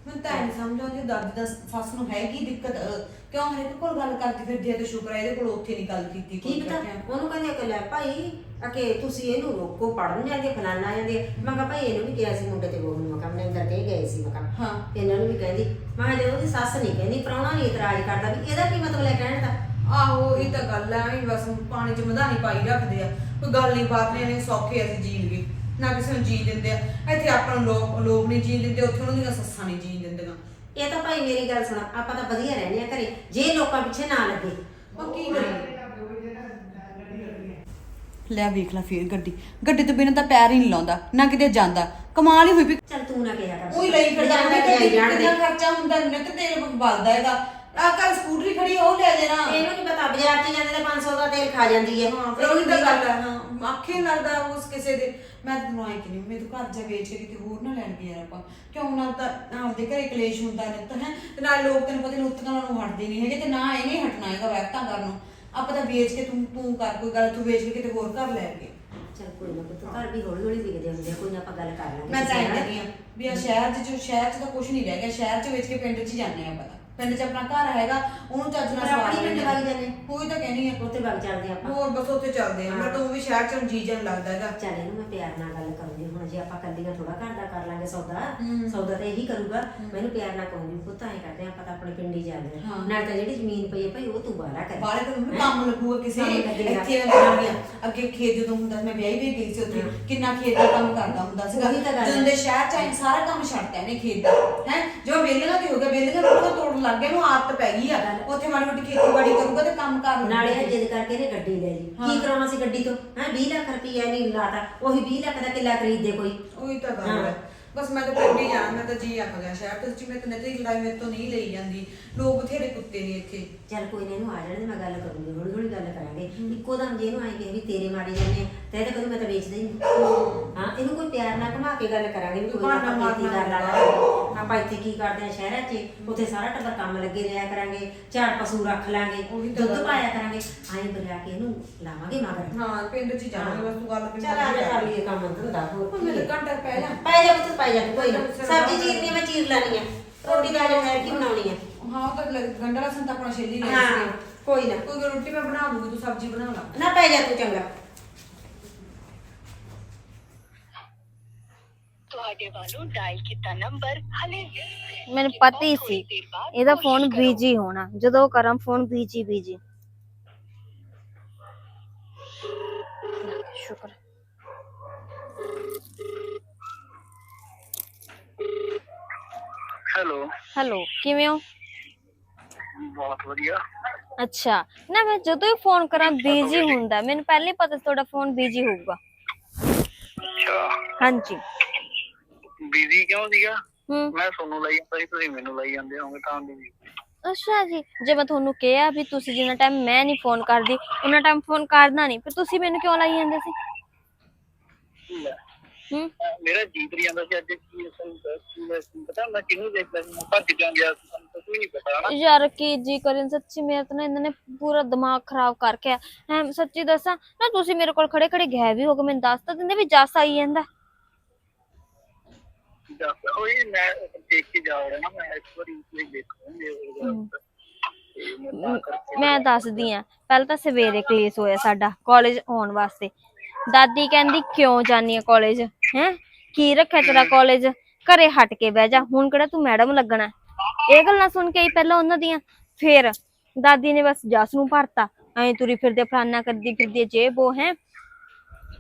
ਮੈਨੂੰ ਤਾਂ ਇਹ ਨੀ ਸਮਝ ਆਉਂਦੀ ਦਾਦੀ ਦਾ ਸੱਸ ਨੂੰ ਹੈ ਕੀ ਦਿੱਕਤ ਅਹ, ਕਿਉਂ ਹਰੇਕ ਕੋਲ ਗੱਲ ਕਰਦੀ ਫਿਰਦੀ ਹੈ ਤੇ ਸ਼ੁਕਰ ਹੈ ਇਹਦੇ ਕੋਲ ਉੱਥੇ ਨਹੀਂ ਗੱਲ ਕੀਤੀ ਕੀ ਕੋਈ ਪਤਾ। ਉਹਨੂੰ ਕਹਿੰਦੇ ਕਿ ਲੈ ਭਾਈ ਅਕੇ ਤੁਸੀਂ ਇਹਨੂੰ ਰੋਕੋ ਪੜਨ ਜਾਂਦੇ ਫਲਾਣਾ ਜਾਂਦੇ। ਮੈਂ ਕਿਹਾ ਭਾਈ ਇਹਨੂੰ ਵੀ ਕਿਹਾ ਸੀ ਮੁੰਡੇ ਤੇ ਬੋਲ ਨੂੰ ਮੈਂ ਕਿਹਾ ਮੈਂ ਅੰਦਰ ਕੇ ਗਏ ਸੀ ਮੈਂ ਕਿਹਾ। ਹਾਂ। ਤੇ ਇਹਨਾਂ ਨੂੰ ਵੀ ਕਹਿੰਦੀ ਮੈਂ ਕਿਹਾ ਜਦੋਂ ਉਹਦੀ ਸੱਸ ਨਹੀਂ ਕਹਿੰਦੀ ਪ੍ਰਾਹੁਣਾ ਨਹੀਂ ਇਤਰਾਜ਼ ਕਰਦਾ ਵੀ ਇਹਦਾ ਕੀ ਮਤਲਬ ਹੈ ਕਹਿਣ ਦਾ? ਆਹੋ ਇਹ ਤਾਂ ਗੱਲ ਐ ਐਵੇਂ ਬਸ ਪਾਣੀ 'ਚ ਮਧਾਣੀ ਪਾਈ ਰੱਖਦੇ ਆ। ਕੋਈ ਗੱਲ ਨਹੀਂ ਬਾਤ ਨਹੀਂ ਸੌਖੇ ਅਸੀਂ ਜੀਣਗੇ ਨਾ ਕਿਸੇ ਨੂੰ ਜੀ ਦਿੰਦੇ ਆ। ਇੱਥੇ ਆਪਾਂ ਨੂੰ ਲੋਕ ਲੋਕ ਨਹੀਂ ਜੀ ਦਿੰਦੇ ਉੱਥੇ ਉਹਨਾਂ ਦੀਆਂ ਸੱਸਾਂ ਨਹੀਂ ਜੀ ਦਿੰਦੀਆਂ। ਇਹ ਤਾਂ ਭਾਈ ਮੇਰੀ ਗੱਲ ਸੁਣ ਆਪਾਂ ਤਾਂ ਵਧੀਆ ਰਹਿੰਦੇ ਆ ਘਰੇ। ਜੇ ਲੋਕਾਂ ਪਿੱਛੇ ਨਾ ਲੱਗੇ ਉਹ ਕੀ ਕਰੀਏ? ਲੈ ਵੇਖ ਲੈ ਫੇਰ ਗੱਡੀ। ਗੱਡੀ ਤੋਂ ਬਿਨਾਂ ਤਾਂ ਪੈਰ ਹੀ ਨਹੀਂ ਲਾਉਂਦਾ ਨਾ ਕਿਤੇ ਜਾਂਦਾ। ਕਮਾਲ ਹੀ ਹੋਈ ਵੀ ਚੱਲ ਤੂੰ ਨਾ ਕਿਹਾ ਕਰ। ਉਹੀ ਲਈ ਫਿਰਦਾ ਉਹਨੇ ਤੇ ਜਾਣ ਦੇ। ਖਰਚਾ ਹੁੰਦਾ ਨੇ ਤੇ ਤੇਲ ਬਲਦਾ ਇਹਦਾ। ਆ ਕੱਲ ਸਕੂਟਰੀ ਖੜੀ ਉਹ ਲੈ ਦੇਣਾ ਇਹਨੂੰ ਨਹੀਂ ਪਤਾ ਬਾਜ਼ਾਰ 'ਚ ਜਾਂਦੇ ਤਾਂ 500 ਦਾ ਤੇਲ ਖਾ ਜਾਂਦੀ ਹੈ ਹਾਂ ਫਿਰ ਉਹੀ ਤਾਂ ਗੱਲ ਹੈ ਹਾਂ। ਆਖੇ ਲੱਗਦਾ ਉਸ ਕਿਸੇ ਦੇ। ਮੈਂ ਤੈਨੂੰ ਆਈ ਕਿ ਨਹੀਂ ਮੈਂ ਤੂੰ ਘਰ ਜਾ ਵੇਚ ਕੇ ਕਿਤੇ ਹੋਰ ਨਾ ਲੈਣ ਗਿਆ ਆਪਾਂ। ਕਿਉਂ ਨਾਲ ਤਾਂ ਆਪਦੇ ਘਰੇ ਕਲੇਸ਼ ਹੁੰਦਾ ਨਿੱਤ ਹੈ? ਤੇ ਨਾਲ ਲੋਕ ਤੈਨੂੰ ਪਤਾ ਨੁੱਤਕਾਂ ਨੂੰ ਹਟਦੇ ਨਹੀਂ ਹੈਗੇ ਤੇ ਨਾ ਇਹਨੇ ਹਟਣਾ ਹੈਗਾ ਵੈਕਤਾਂ ਕਰਨ ਨੂੰ। ਆਪਾਂ ਤਾਂ ਵੇਚ ਕੇ ਤੂੰ ਤੂੰ ਕਰ ਕੋਈ ਗੱਲ ਤੂੰ ਵੇਚ ਕੇ ਕਿਤੇ ਹੋਰ ਘਰ ਲੈ ਗਏ ਚੱਲ ਕੋਈ ਨਾ ਪੁੱਤ ਘਰ ਵੀ ਹੌਲੀ ਹੌਲੀ ਵਿਕਦੇ ਹੁੰਦੇ ਆ ਕੋਈ ਨਾ ਆਪਾਂ ਗੱਲ ਕਰ ਲਾਂਗੇ। ਮੈਂ ਤਾਂ ਇਹ। ਕਹਿੰਦੀ ਆ ਵੀ ਆ ਸ਼ਹਿਰ 'ਚ ਜੋ ਸ਼ਹਿਰ 'ਚ ਤਾਂ ਕੁਝ ਨਹੀਂ ਰਹਿ ਗਿਆ ਸ਼ਹਿਰ 'ਚ ਵੇਚ ਕੇ ਪਿੰਡ 'ਚ ਜਾਂਦੇ ਆ ਆਪਾਂ ਪਿੰਡ 'ਚ ਆਪਣਾ ਘਰ ਹੈਗਾ ਉਹਨੂੰ ਚੱਜ ਨਾਲ ਪਰ ਆਪਣੀ ਸਵਾਰ ਪਿੰਡ ਵਗ ਜਾਂਦੇ। ਉਹੀ ਤਾਂ ਕਹਿੰਦੀ ਆ। ਉੱਥੇ ਵਗ ਚੱਲਦੇ ਆਪਾਂ। ਹੋਰ ਬਸ ਉੱਥੇ ਚੱਲਦੇ ਆ। ਮੈਂ ਤਾਂ ਉਹ ਵੀ ਸ਼ਹਿਰ 'ਚ ਜੀ ਜਨ ਲੱਗਦਾ ਹੈਗਾ। ਚੱਲ ਇਹਨੂੰ ਮੈਂ ਪਿਆਰ ਨਾਲ ਗੱਲ ਕਰੂੰਗੀ। ਹੁਣ ਜੇ ਆਪਾਂ ਕੱਲੀਆਂ ਥੋੜਾ ਘਰ ਦਾ ਕਰ ਲਾਂਗੇ ਸੌਦਾ ਸੌਦਾ ਤਾਂ ਇਹੀ ਕਰੂਗਾ। ਮੈਨੂੰ ਪਿਆਰ ਨਾਲ ਕਹੂੰਗੀ ਪੁੱਤ ਐਂ ਕਰਦੇ ਆ ਆਪਾਂ ਤਾਂ ਆਪਣੇ ਪਿੰਡੀ ਜਾਂਦੇ ਆ ਨਾਲ ਤਾਂ ਜਿਹੜੀ ਜ਼ਮੀਨ ਪਈ ਹੈ ਭਾਈ ਉਹ ਤੂੰ ਬਾਹਲਾ ਕਰ। ਬਾਲੇ ਤਾਂ ਮੰਮੀ ਕੰਮ ਲੱਗੂਗਾ ਕਿਸੇ। ਇੱਥੇ ਅੱਗੇ ਖੇਤ ਜਦੋਂ ਹੁੰਦਾ ਮੈਂ ਵਿਆਹੀ ਵੀ ਗਈ ਸੀ ਉੱਥੇ। ਕਿੰਨਾ ਖੇਤ ਦਾ ਕੰਮ ਕਰਦਾ ਹੁੰਦਾ ਸੀਗਾ। ਉਹੀ ਹੈ। ਜਦੋਂ ਦੇ ਸ਼ਹਿਰ ਚ ਸਾਰਾ ਕੰਮ ਛੱਡਤਾ ਇਹਨੇ ਖੇਤ ਦਾ। ਹੈ? ਜੋ ਵੇਲੇਗਾ ਤੇ ਹੋ ਗਿਆ। ਵੇਲੇਗਾ ਨੂੰ ਤੋੜਨ ਲੱਗ ਗਿਆ ਨੂੰ ਆਦਤ ਪੈ ਗਈ ਆ। ਉੱਥੇ ਮਾੜੀ ਮੋਟੀ ਖੇਤੀਬਾੜੀ ਕਰੂਗਾ ਤੇ ਕੰਮ ਕਰ ਲੂਗਾ ਨਾਲੇ ਇਹ ਜਿੱਦ ਕਰਕੇ ਇਹਨੇ ਗੱਡੀ ਲੈ ਲਈ। ਕੀ ਕਰਾਉਣਾ ਸੀ ਗੱਡੀ ਤੋਂ? ਹੈ 20 ਲੱਖ ਰੁਪਈਆ ਨਹੀਂ ਲਾਤਾ। ਉਹੀ 20 ਲੱਖ ਦਾ ਕਿੱਲਾ ਖਰੀਦਦੇ ਕੋਈ। ਉਹੀ ਤਾਂ ਗੱਲ ਹੈ। ਬਸ ਮੈਂ ਤਾਂ ਪਿੰਡ ਜਾਣਾ ਮੈਂ ਤਾਂ ਜੀ ਆਖ ਗਿਆ ਸ਼ਹਿਰ ਤੇ ਸੱਚੀ ਮੈਂ ਤਾਂ ਨਹੀਂ ਲੜਾਈ ਮੇਰੇ ਤੋਂ ਨਹੀਂ ਲਈ ਜਾਂਦੀ। ਲੋਕ ਬਥੇਰੇ ਕੁੱਤੇ ਨੇ ਇੱਥੇ। ਚੱਲ ਕੋਈ ਨਾ ਇਹਨੂੰ ਆ ਜਾਣ ਦੇ ਮੈਂ ਗੱਲ ਕਰੂੰਗੀ ਹੌਲੀ ਹੌਲੀ ਗੱਲ ਕਰਾਂਗੇ। ਇੱਕੋ ਦਮ ਜੇ ਇਹਨੂੰ ਆਏ ਕਿ ਵੀ ਤੇਰੇ ਮਾਰੇ ਜਾਂਦੇ ਆ ਤੇ ਤਾਂ ਕਦੋਂ ਮੈਂ ਤਾਂ ਵੇਚਦਾ ਹੀ ਨਹੀਂ। ਹਾਂ ਇਹਨੂੰ ਕੋਈ ਪਿਆਰ ਨਾਲ ਘੁਮਾ ਕੇ ਗੱਲ ਕਰਾਂਗੇ ਵੀ ਕੋਈ ਨਾ ਬਹਾਨਾ ਆਪਾਂ ਖੇਤੀ ਕਰ ਮਾਰਨਾ ਲਾਂਗੇ ਆਪਾਂ ਇੱਥੇ ਕੀ ਕਰਦੇ ਆ ਸ਼ਹਿਰਾਂ 'ਚ? ਉੱਥੇ ਸਾਰਾ ਟੱਬਰ ਕੰਮ ਲੱਗੇ ਰਿਹਾ ਕਰਾਂਗੇ ਚਾਰ ਪਸ਼ੂ ਰੱਖ ਲਾਂਗੇ ਉਹੀ ਤਾਂ ਦੁੱਧ ਗੱਲ ਆ। ਪਾਇਆ ਕਰਾਂਗੇ। ਆਏ ਬਰਿਆ ਕੇ ਇਹਨੂੰ ਲਾਵਾਂਗੇ ਮਗਰ। ਹਾਂ ਪਿੰਡ 'ਚ ਹੀ ਜਾਵਾਂਗੇ ਬਸ ਤੂੰ ਗੱਲ ਪਿੰਡ ਚੱਲ ਆ ਜਾ ਕਰ ਲਈਏ ਕੰਮ ਧੰਦਾ ਹੋਰ ਹੁਣ ਕੀ। ਮੇਰੇ ਹੈ। ਘੰਟਾ ਪੈ ਜਾ ਪੁੱਤ। ਪੈ ਜਾ ਤੂੰ ਕੋਈ ਨਾ। ਸਬਜ਼ੀ ਚੀਰਨੀ ਮੈਂ ਚੀਰ ਲੈਣੀ ਆ। ਰੋਟੀ ਦਾ ਜੋ ਹੈ ਕੀ ਬਣਾਉਣੀ ਆ? ਹਾਂ ਉਹ ਤਾਂ ਗੰਡਾ ਲਸਣ ਤਾਂ ਆਪਣਾ ਛੇਲੀ ਲੈ ਹਾਂ ਕੋਈ ਨਾ। ਕੋਈ ਰੋਟੀ ਮੈਂ ਬਣਾ ਦੂੰਗੀ ਤੂੰ ਸਬਜ਼ੀ ਬਣਾ ਲਾ। ਨਾ ਪੈ ਜਾ ਤੂੰ ਚੰਗਾ। ਤੁਹਾਡੇ ਵੱਲੋਂ ਡਾਇਲ ਕੀਤਾ ਨੰਬਰ ਹਲੇ ਮੈਨੂੰ ਪਤਾ ਹੀ ਸੀ। ਇਹਦਾ ਫੋਨ ਬੀਜੀ ਹੋਣਾ। ਜਦੋਂ ਕਰਾਂ ਫੋਨ ਬੀਜੀ ਬੀਜੀ ਸ਼ੁਕਰ। ਹੈਲੋ। ਹੈਲੋ ਕਿਵੇਂ ਹੋ? ਬਹੁਤ ਵਧੀਆ। ਅੱਛਾ। ਨਾ ਮੈਂ ਜਦੋਂ ਹੀ ਫੋਨ ਕਰਾਂ ਬੀਜੀ ਹੁੰਦਾ। ਮੈਨੂੰ ਪਹਿਲੇ ਪਤਾ ਸੀ ਤੁਹਾਡਾ ਫੋਨ ਬੀਜੀ ਹੋਊਗਾ। ਅੱਛਾ। ਹਾਂਜੀ। ਬਿਜ਼ੀ ਕਿਉਂ ਸੀਗਾ? ਹੂੰ। ਮੈਂ ਤੁਹਾਨੂੰ ਲਈ ਸੀ ਤੁਸੀਂ ਮੈਨੂੰ ਲਈ ਜਾਂਦੇ ਹੋਗੇ ਤਾਂ ਵੀ ਅੱਛਾ ਜੀ। ਜੇ ਮੈਂ ਤੁਹਾਨੂੰ ਕਿਹਾ ਵੀ ਤੁਸੀਂ ਜਿੰਨਾ ਟਾਈਮ ਮੈਂ ਨਹੀਂ ਫੋਨ ਕਰਦੀ ਉਹਨਾਂ ਟਾਈਮ ਫੋਨ ਕਰਨਾ ਨਹੀਂ। ਫਿਰ ਤੁਸੀਂ ਮੈਨੂੰ ਕਿਉਂ ਲਾਈ ਜਾਂਦੇ ਸੀ? ਲੈ, ਮੇਰਾ ਜੀਤ ਰਹੀ ਜਾਂਦਾ ਸੀ ਅੱਜ ਕੀ ਤੁਹਾਨੂੰ ਪਤਾ ਮੈਂ ਕਿਹਨੂੰ ਦੇਖਦਾ ਸੀ ਮੈਂ ਭੱਜ ਜਾਂ ਗਿਆ ਸੀ ਨਹੀਂ ਪਤਾ ਯਾਰ ਕੀ ਜੀ ਕਰੇ ਸੱਚੀ ਮੇਰੇ ਤਾਂ ਇਹਨਾਂ ਨੇ ਪੂਰਾ ਦਿਮਾਗ ਖਰਾਬ ਕਰਕੇ ਐ ਸੱਚੀ ਦੱਸਾਂ ਨਾ ਤੁਸੀਂ ਮੇਰੇ ਕੋਲ ਖੜੇ ਖੜੇ ਗਏ ਵੀ ਹੋਗੇ ਮੈਨੂੰ ਦੱਸ ਤਾਂ ਦਿੰਦੇ ਵੀ ਜੱਸ ਆਈ ਜਾਂਦਾ। ਦੱਸ ਉਹੀ ਮੈਂ ਦੇਖ ਕੇ ਜਾ ਰਿਹਾ ਨਾ ਮੈਂ ਇੱਕ ਵਾਰੀ ਤੁਸੀਂ ਦੇਖੋਗੇ ਮੈਂ ਦੱਸਦੀ ਆ ਪਹਿਲਾਂ ਤਾਂ ਸਵੇਰੇ ਕਲੇਸ ਹੋਇਆ ਸਾਡਾ ਕਾਲਜ ਆਉਣ ਵਾਸਤੇ। ਦਾਦੀ ਕਹਿੰਦੀ, ਕਿਉਂ ਜਾਨੀ ਆ ਕਾਲਜ ਹੈ? ਕੀ ਰੱਖਿਆ ਤੇਰਾ ਕਾਲਜ ਘਰੇ ਹਟ ਕੇ ਬਹਿ ਜਾ। ਹੁਣ ਕਿਹੜਾ ਤੂੰ ਮੈਡਮ ਲੱਗਣਾ? ਇਹ ਗੱਲਾਂ ਸੁਣ ਕੇ ਹੀ ਪਹਿਲਾਂ ਉਹਨਾਂ ਦੀਆਂ। ਫੇਰ ਦਾਦੀ ਨੇ ਬਸ ਜਸ ਨੂੰ ਭਰਤਾ। ਐਂ ਤੁਰੀ ਫਿਰਦੇ, ਫਲਾਨਾ ਕਰਦੀ ਫਿਰਦੀ ਜੇ ਬੋ ਹੈ?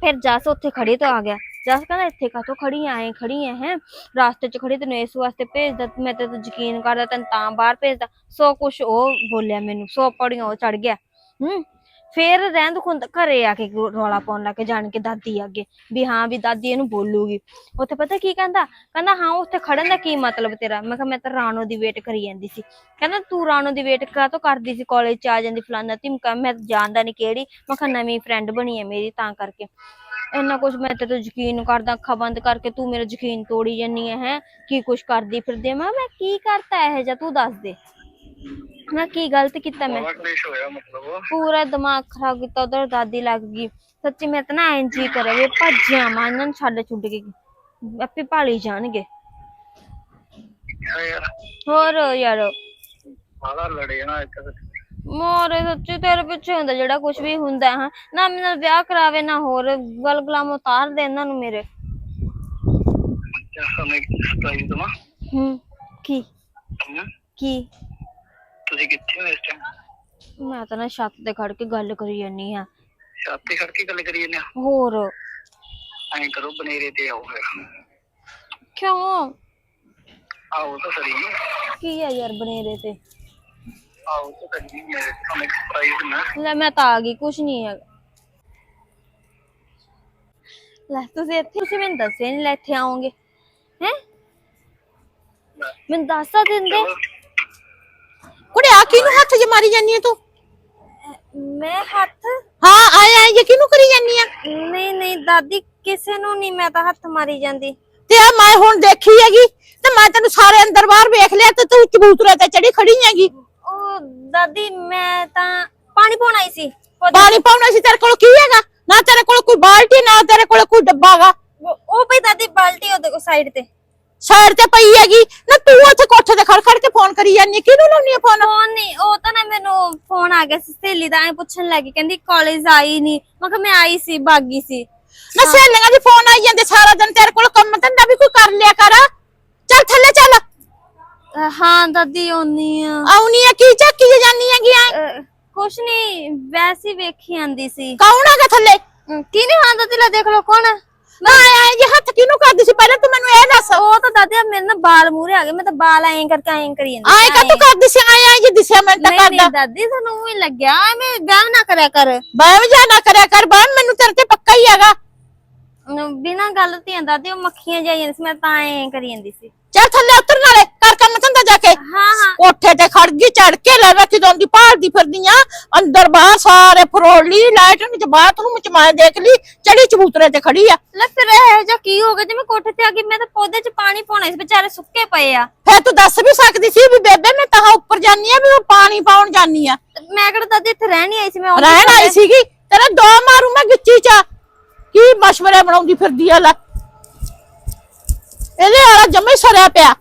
ਫਿਰ ਜਸ ਉੱਥੇ ਖੜੀ ਤੋਂ ਆ ਗਿਆ। ਜਸ ਕਹਿੰਦਾ, ਇੱਥੇ ਕਾਹਤੋਂ ਖੜੀ ਆਏ ਖੜੀ ਐ ਹੈ? ਰਾਸਤੇ 'ਚ ਖੜੀ, ਤੈਨੂੰ ਇਸ ਵਾਸਤੇ ਭੇਜਦਾ, ਮੈਂ ਤੇ ਯਕੀਨ ਕਰਦਾ, ਤੈਨੂੰ ਤਾਂ ਬਾਹਰ ਭੇਜਦਾ। ਸੋ ਕੁਛ ਉਹ ਬੋਲਿਆ ਮੈਨੂੰ। ਸੋ ਪੜੀਆਂ ਉਹ ਚੜ ਗਿਆ। ਹੂੰ? ਫੇਰ ਰਹਿੰਦ ਖੁੰਦ ਘਰੇ ਆ ਕੇ ਰੌਲਾ ਪਾਉਣ ਲੱਗ ਕੇ ਜਾਣ ਕੇ ਦਾਦੀ ਅੱਗੇ, ਵੀ ਹਾਂ ਵੀ ਦਾਦੀ ਇਹਨੂੰ ਬੋਲੂਗੀ। ਉੱਥੇ ਪਤਾ ਕੀ ਕਹਿੰਦਾ? ਕਹਿੰਦਾ, ਹਾਂ, ਉੱਥੇ ਖੜਨ ਦਾ ਕੀ ਮਤਲਬ ਤੇਰਾ? ਮੈਂ ਕਿਹਾ, ਮੈਂ ਤਾਂ ਰਾਣੋ ਦੀ ਵੇਟ ਕਰੀ ਜਾਂਦੀ ਸੀ। ਕਹਿੰਦਾ, ਤੂੰ ਰਾਣੋ ਦੀ ਵੇਟ ਕਾਹਤੋਂ ਕਰਦੀ ਸੀ ਕਾਲਜ ਚ ਆ ਜਾਂਦੀ ਫਲਾਨਾ ਧਿਮਕਾ ਮੈਂ ਜਾਣਦਾ ਨਹੀਂ ਕਿਹੜੀ, ਮੈਂ ਕਿਹਾ, ਨਵੀਂ ਫਰੈਂਡ ਬਣੀ ਹੈ ਮੇਰੀ ਤਾਂ ਕਰਕੇ। ਇੰਨਾ ਕੁਝ ਮੈਂ ਤੇ ਤੂੰ ਯਕੀਨ ਕਰਦਾ, ਅੱਖਾਂ ਬੰਦ ਕਰਕੇ ਤੂੰ ਮੇਰਾ ਯਕੀਨ ਤੋੜੀ ਜੰਨੀ ਹੈ ਹੈਂ ਕੀ ਕੁਝ ਕਰਦੀ ਫਿਰਦੀ ਮੈਂ ਕਿਹਾ, ਮੈਂ ਕੀ ਕਰਤਾ ਇਹ ਜਾਂ ਤੂੰ ਦੱਸ ਦੇ। ਮੈਂ ਕੀ ਗਲਤ ਕੀਤਾ ਮੈਂ? ਹੋਇਆ ਮਤਲਬ। ਪੂਰਾ ਦਿਮਾਗ ਖਰਾਬ ਕੀਤਾ ਉਧਰ ਦਾਦੀ ਲੱਗ ਗਈ। ਸੱਚੀ ਮੈਂ ਤਾਂ ਨਾ ਇੰਜ ਹੀ ਕਰਿਆ ਵੀ ਭੱਜਿਆ ਮਾਂ ਇਹਨਾਂ ਨੂੰ ਛੱਡ ਛੁੱਡ ਕੇ। ਆਪੇ ਭਾਲੀ ਜਾਣਗੇ। ਯਾਰ? ਹੋਰ ਯਾਰ। ਬਾਹਲਾ ਲੜੇ ਨਾ ਇੱਕ ਮੋਰੇ ਸੱਚੀ ਤੇਰੇ ਪਿੱਛੇ ਹੁੰਦਾ ਜਿਹੜਾ ਕੁਝ ਵੀ ਹੁੰਦਾ ਹੈ। ਨਾ ਮੇਰੇ ਨਾਲ ਵਿਆਹ ਕਰਾਵੇ ਨਾ ਹੋਰ ਗਲਗਲਾਮ ਉਤਾਰ ਦੇ ਇਹਨਾਂ ਨੂੰ ਮੇਰੇ। ਜਾਂ ਸਮੇਂ ਸਤਾਈ ਦਮਾ ਹੂੰ ਕੀ? ਕੀ? ਤੁਸੀਂ ਕਿੱਥੇ ਹੋ ਇਸ ਟਾਈਮ ਮੈਂ ਤਾਂ ਨਾ ਛੱਤ ਤੇ ਖੜ ਕੇ ਗੱਲ ਕਰੀ ਜਾਨੀ ਆ ਛੱਤ ਤੇ ਖੜ ਕੇ ਗੱਲ ਕਰੀ ਜਾਂਦੇ ਹੋਰ। ਐਂ ਕਰੋ ਬਨੇਰੇ ਤੇ ਆਓ ਫਿਰ। ਕਿਉਂ? ਆਓ ਤਾਂ ਸਰੀ ਕੀ ਆ ਯਾਰ ਬਨੇਰੇ ਤੇ? ਆਓ ਤਾਂ ਸਰੀ ਮੇਰੇ ਤੁਹਾਨੂੰ ਇੱਕ ਸਰਪ੍ਰਾਈਜ਼ ਨਾ। ਲੈ ਮੈਂ ਤਾਂ ਆ ਗਈ ਕੁਛ ਨਹੀਂ ਹੈ ਲੈ ਤੁਸੀਂ ਇੱਥੇ ਤੁਸੀਂ ਮੈਨੂੰ ਦੱਸਿਆ ਨਹੀਂ ਲੈ ਇੱਥੇ ਆਓਗੇ। ਹੈ? ਮੈਨੂੰ ਦੱਸ ਤਾਂ ਦਿੰਦੇ। ਕੁੜੇ ਆ ਕਿਹਨੂੰ ਹੱਥ 'ਚ ਮਾਰੀ ਜਾਨੀ ਆ ਤੂੰ? ਮੈਂ ਹੱਥ? ਹਾਂ ਆਏ ਆਏ ਜੇ ਕਿਹਨੂੰ ਕਰੀ ਜਾਨੀ ਆ? ਨਹੀਂ ਨਹੀਂ ਦਾਦੀ ਕਿਸੇ ਨੂੰ ਨਹੀਂ ਮੈਂ ਤਾਂ ਹੱਥ ਮਾਰੀ ਜਾਂਦੀ। ਤੇ ਆ ਮੈਂ ਹੁਣ ਦੇਖੀ ਹੈਗੀ ਤੇ ਮੈਂ ਤੈਨੂੰ ਸਾਰੇ ਅੰਦਰ ਬਾਹਰ ਵੇਖ ਲਿਆ ਤੇ ਤੂੰ ਚਬੂਤਰੇ ਤੇ ਚੜੀ ਖੜੀ ਹੈਗੀ। ਉਹ ਦਾਦੀ ਮੈਂ ਤਾਂ ਪਾਣੀ ਪਾਉਣ ਸੀ। ਪੌਦੇ- ਪਾਣੀ ਪਾਉਣਾ ਸੀ ਤੇਰੇ ਕੋਲ ਕੀ ਹੈਗਾ? ਨਾ ਤੇਰੇ ਕੋਲ ਕੋਈ ਬਾਲਟੀ ਨਾ ਤੇਰੇ ਕੋਲ ਕੋਈ ਡੱਬਾ ਉਹ ਉਹ ਪਈ ਦਾਦੀ ਬਾਲਟੀ ਉਹਦੇ ਕੋ ਸਾਈਡ ਤੇ। ਸਾਈਡ ਤੇ ਪਈ ਹੈਗੀ। ਨਾ ਤੂੰ ਉੱਥੇ ਕੋਠੇ ਤੇ ਖੜ ਖੜ ਕੇ ਫੋਨ ਕਰੀ ਜਾਂਦੀ ਕਿਹਨੂੰ ਲਾਉਣੀ ਆ ਫੋਨ? ਫੋਨ ਨਹੀਂ ਉਹ ਤਾਂ ਨਾ ਮੈਨੂੰ ਫੋਨ ਆ ਗਿਆ ਸੀ ਸਹੇਲੀ ਦਾ ਐ ਪੁੱਛਣ ਲੱਗੀ ਕਹਿੰਦੀ ਕਾਲਜ ਆਈ ਨਹੀਂ ਮੈਂ ਕਿਹਾ ਮੈਂ ਆਈ ਸੀ ਬਾਗੀ ਸੀ। ਨਾ ਸਹੇਲੀਆਂ ਦੇ ਫੋਨ ਆਈ ਜਾਂਦੇ ਸਾਰਾ ਦਿਨ ਤੇਰੇ ਕੋਲ ਕੰਮ ਧੰਦਾ ਵੀ ਕੋਈ ਕਰ ਲਿਆ ਕਰ। ਚੱਲ ਥੱਲੇ ਚੱਲ। ਅਹ ਹਾਂ ਦਾਦੀ ਆਉਣੀ ਆ। ਆਉਣੀ ਆ ਕੀ ਚੱਕੀ ਜਾਨੀ ਹੈਗੀ ਐ? ਅਹ ਕੁਛ ਨਹੀਂ ਵੈਸੇ ਹੀ ਵੇਖੀ ਆਂਦੀ ਸੀ। ਕੌਣ ਹੈਗਾ ਥੱਲੇ? ਕੀ ਨਹੀਂ ਹਾਂ ਦਾਦੀ ਲੈ ਦੇਖ ਲੋ ਕੌਣ ਆ? ਨਾ ਆਏ ਜੇ ਹੱਥ ਕਿਹਨੂੰ ਕਰਦੀ ਸੀ? ਪਹਿਲਾਂ ਤੂੰ ਮੈਨੂੰ ਇਹ ਦੱਸ। ਉਹ ਤਾਂ ਦਾਦੀ ਮੇਰੇ ਨਾ ਬਾਲ ਮੂਰੇ ਆ ਗਏ। ਮੈਂ ਤਾਂ ਬਾਲ ਐਂ ਕਰਕੇ ਐਂ ਕਰੀ ਜਾਂਦੀ ਆਏ ਕਾ ਤੂੰ ਕਰਦੀ ਸੀ? ਆਏ ਆਏ ਜੇ ਦਿਸਿਆ ਮੈਂ ਤਾਂ ਨਹੀਂ ਕਰਦਾ। ਨਹੀਂ ਦਾਦੀ ਤੁਹਾਨੂੰ ਵੀ ਲੱਗਿਆ। ਐਵੇਂ ਵਹਿਮ ਨਾ ਕਰਿਆ ਕਰ। ਬਾਹਰ ਜਾ ਨਾ ਕਰਿਆ ਕਰ। ਬਾਹਰ ਮੈਨੂੰ ਤੇਰੇ ਤੇ ਪੱਕਾ ਹੀ ਹੈਗਾ। ਬਿਨਾਂ ਗੱਲ ਧੀਆਂ ਦਾਦੀ ਉਹ ਮੱਖੀਆਂ ਜਾਈ ਜਾਂਦੀ ਸੀ। ਮੈਂ ਤਾਂ ਐਂ ਕਰੀ ਜਾਂਦੀ ਸੀ। ਚੱਲ ਥੱਲੇ ਉਤਰ ਨਾਲੇ ਕਰ ਕੰਮ ਧੰਦਾ ਜਾ ਕੇ। ਹਾਂ ਹਾਂ। ਕੋਠੇ ਤੇ ਖੜ ਗਈ ਚੜ ਕੇ ਲੈ ਰੱਖੀ ਦੋਂਦੀ ਭਾਲਦੀ ਫਿਰਦੀਆਂ ਅੰਦਰ ਬਾਹਰ ਸਾਰੇ ਫਰੋੜ ਲਈ ਲਾਈਟ ਵਿੱਚ ਬਾਥਰੂਮ ਵਿੱਚ ਮੈਂ ਦੇਖ ਲਈ ਚੜੀ ਚਬੂਤਰੇ ਤੇ ਖੜੀ ਆ। ਲੈ ਫਿਰ ਇਹ ਜਿਹਾ ਕੀ ਹੋ ਗਿਆ? ਜੇ ਮੈਂ ਕੋਠੇ ਤੇ ਆ ਗਈ ਮੈਂ ਤਾਂ ਪੌਦੇ 'ਚ ਪਾਣੀ ਪਾਉਣਾ ਸੀ ਵਿਚਾਰੇ ਸੁੱਕੇ ਪਏ ਆ। ਫੇਰ ਤੂੰ ਦੱਸ ਵੀ ਸਕਦੀ ਸੀ ਵੀ ਬੇਬੇ ਮੈਂ ਤਾਂ ਉੱਪਰ ਜਾਨੀ ਆ ਵੀ ਮੈਂ ਪਾਣੀ ਪਾਉਣ ਜਾਨੀ ਆ। ਮੈਂ ਕਿਹੜਾ ਦਾਦੀ ਇੱਥੇ ਰਹਿਣ ਹੀ ਆਈ ਸੀ ਮੈਂ ਆਉਂਦੀ ਰਹਿਣ ਆਈ ਸੀਗੀ ਤੇਰੇ ਦੋ ਮਾਰੂ ਮੈਂ ਗਿੱਚੀ ਚ। ਕੀ ਮਸ਼ਵਰੇ ਬਣਾਉਂਦੀ ਫਿਰਦੀ ਆ ਲੈ। ਇਹਦੇ ਵਾਲਾ ਜੰਮੇ ਸਰਿਆ ਪਿਆ।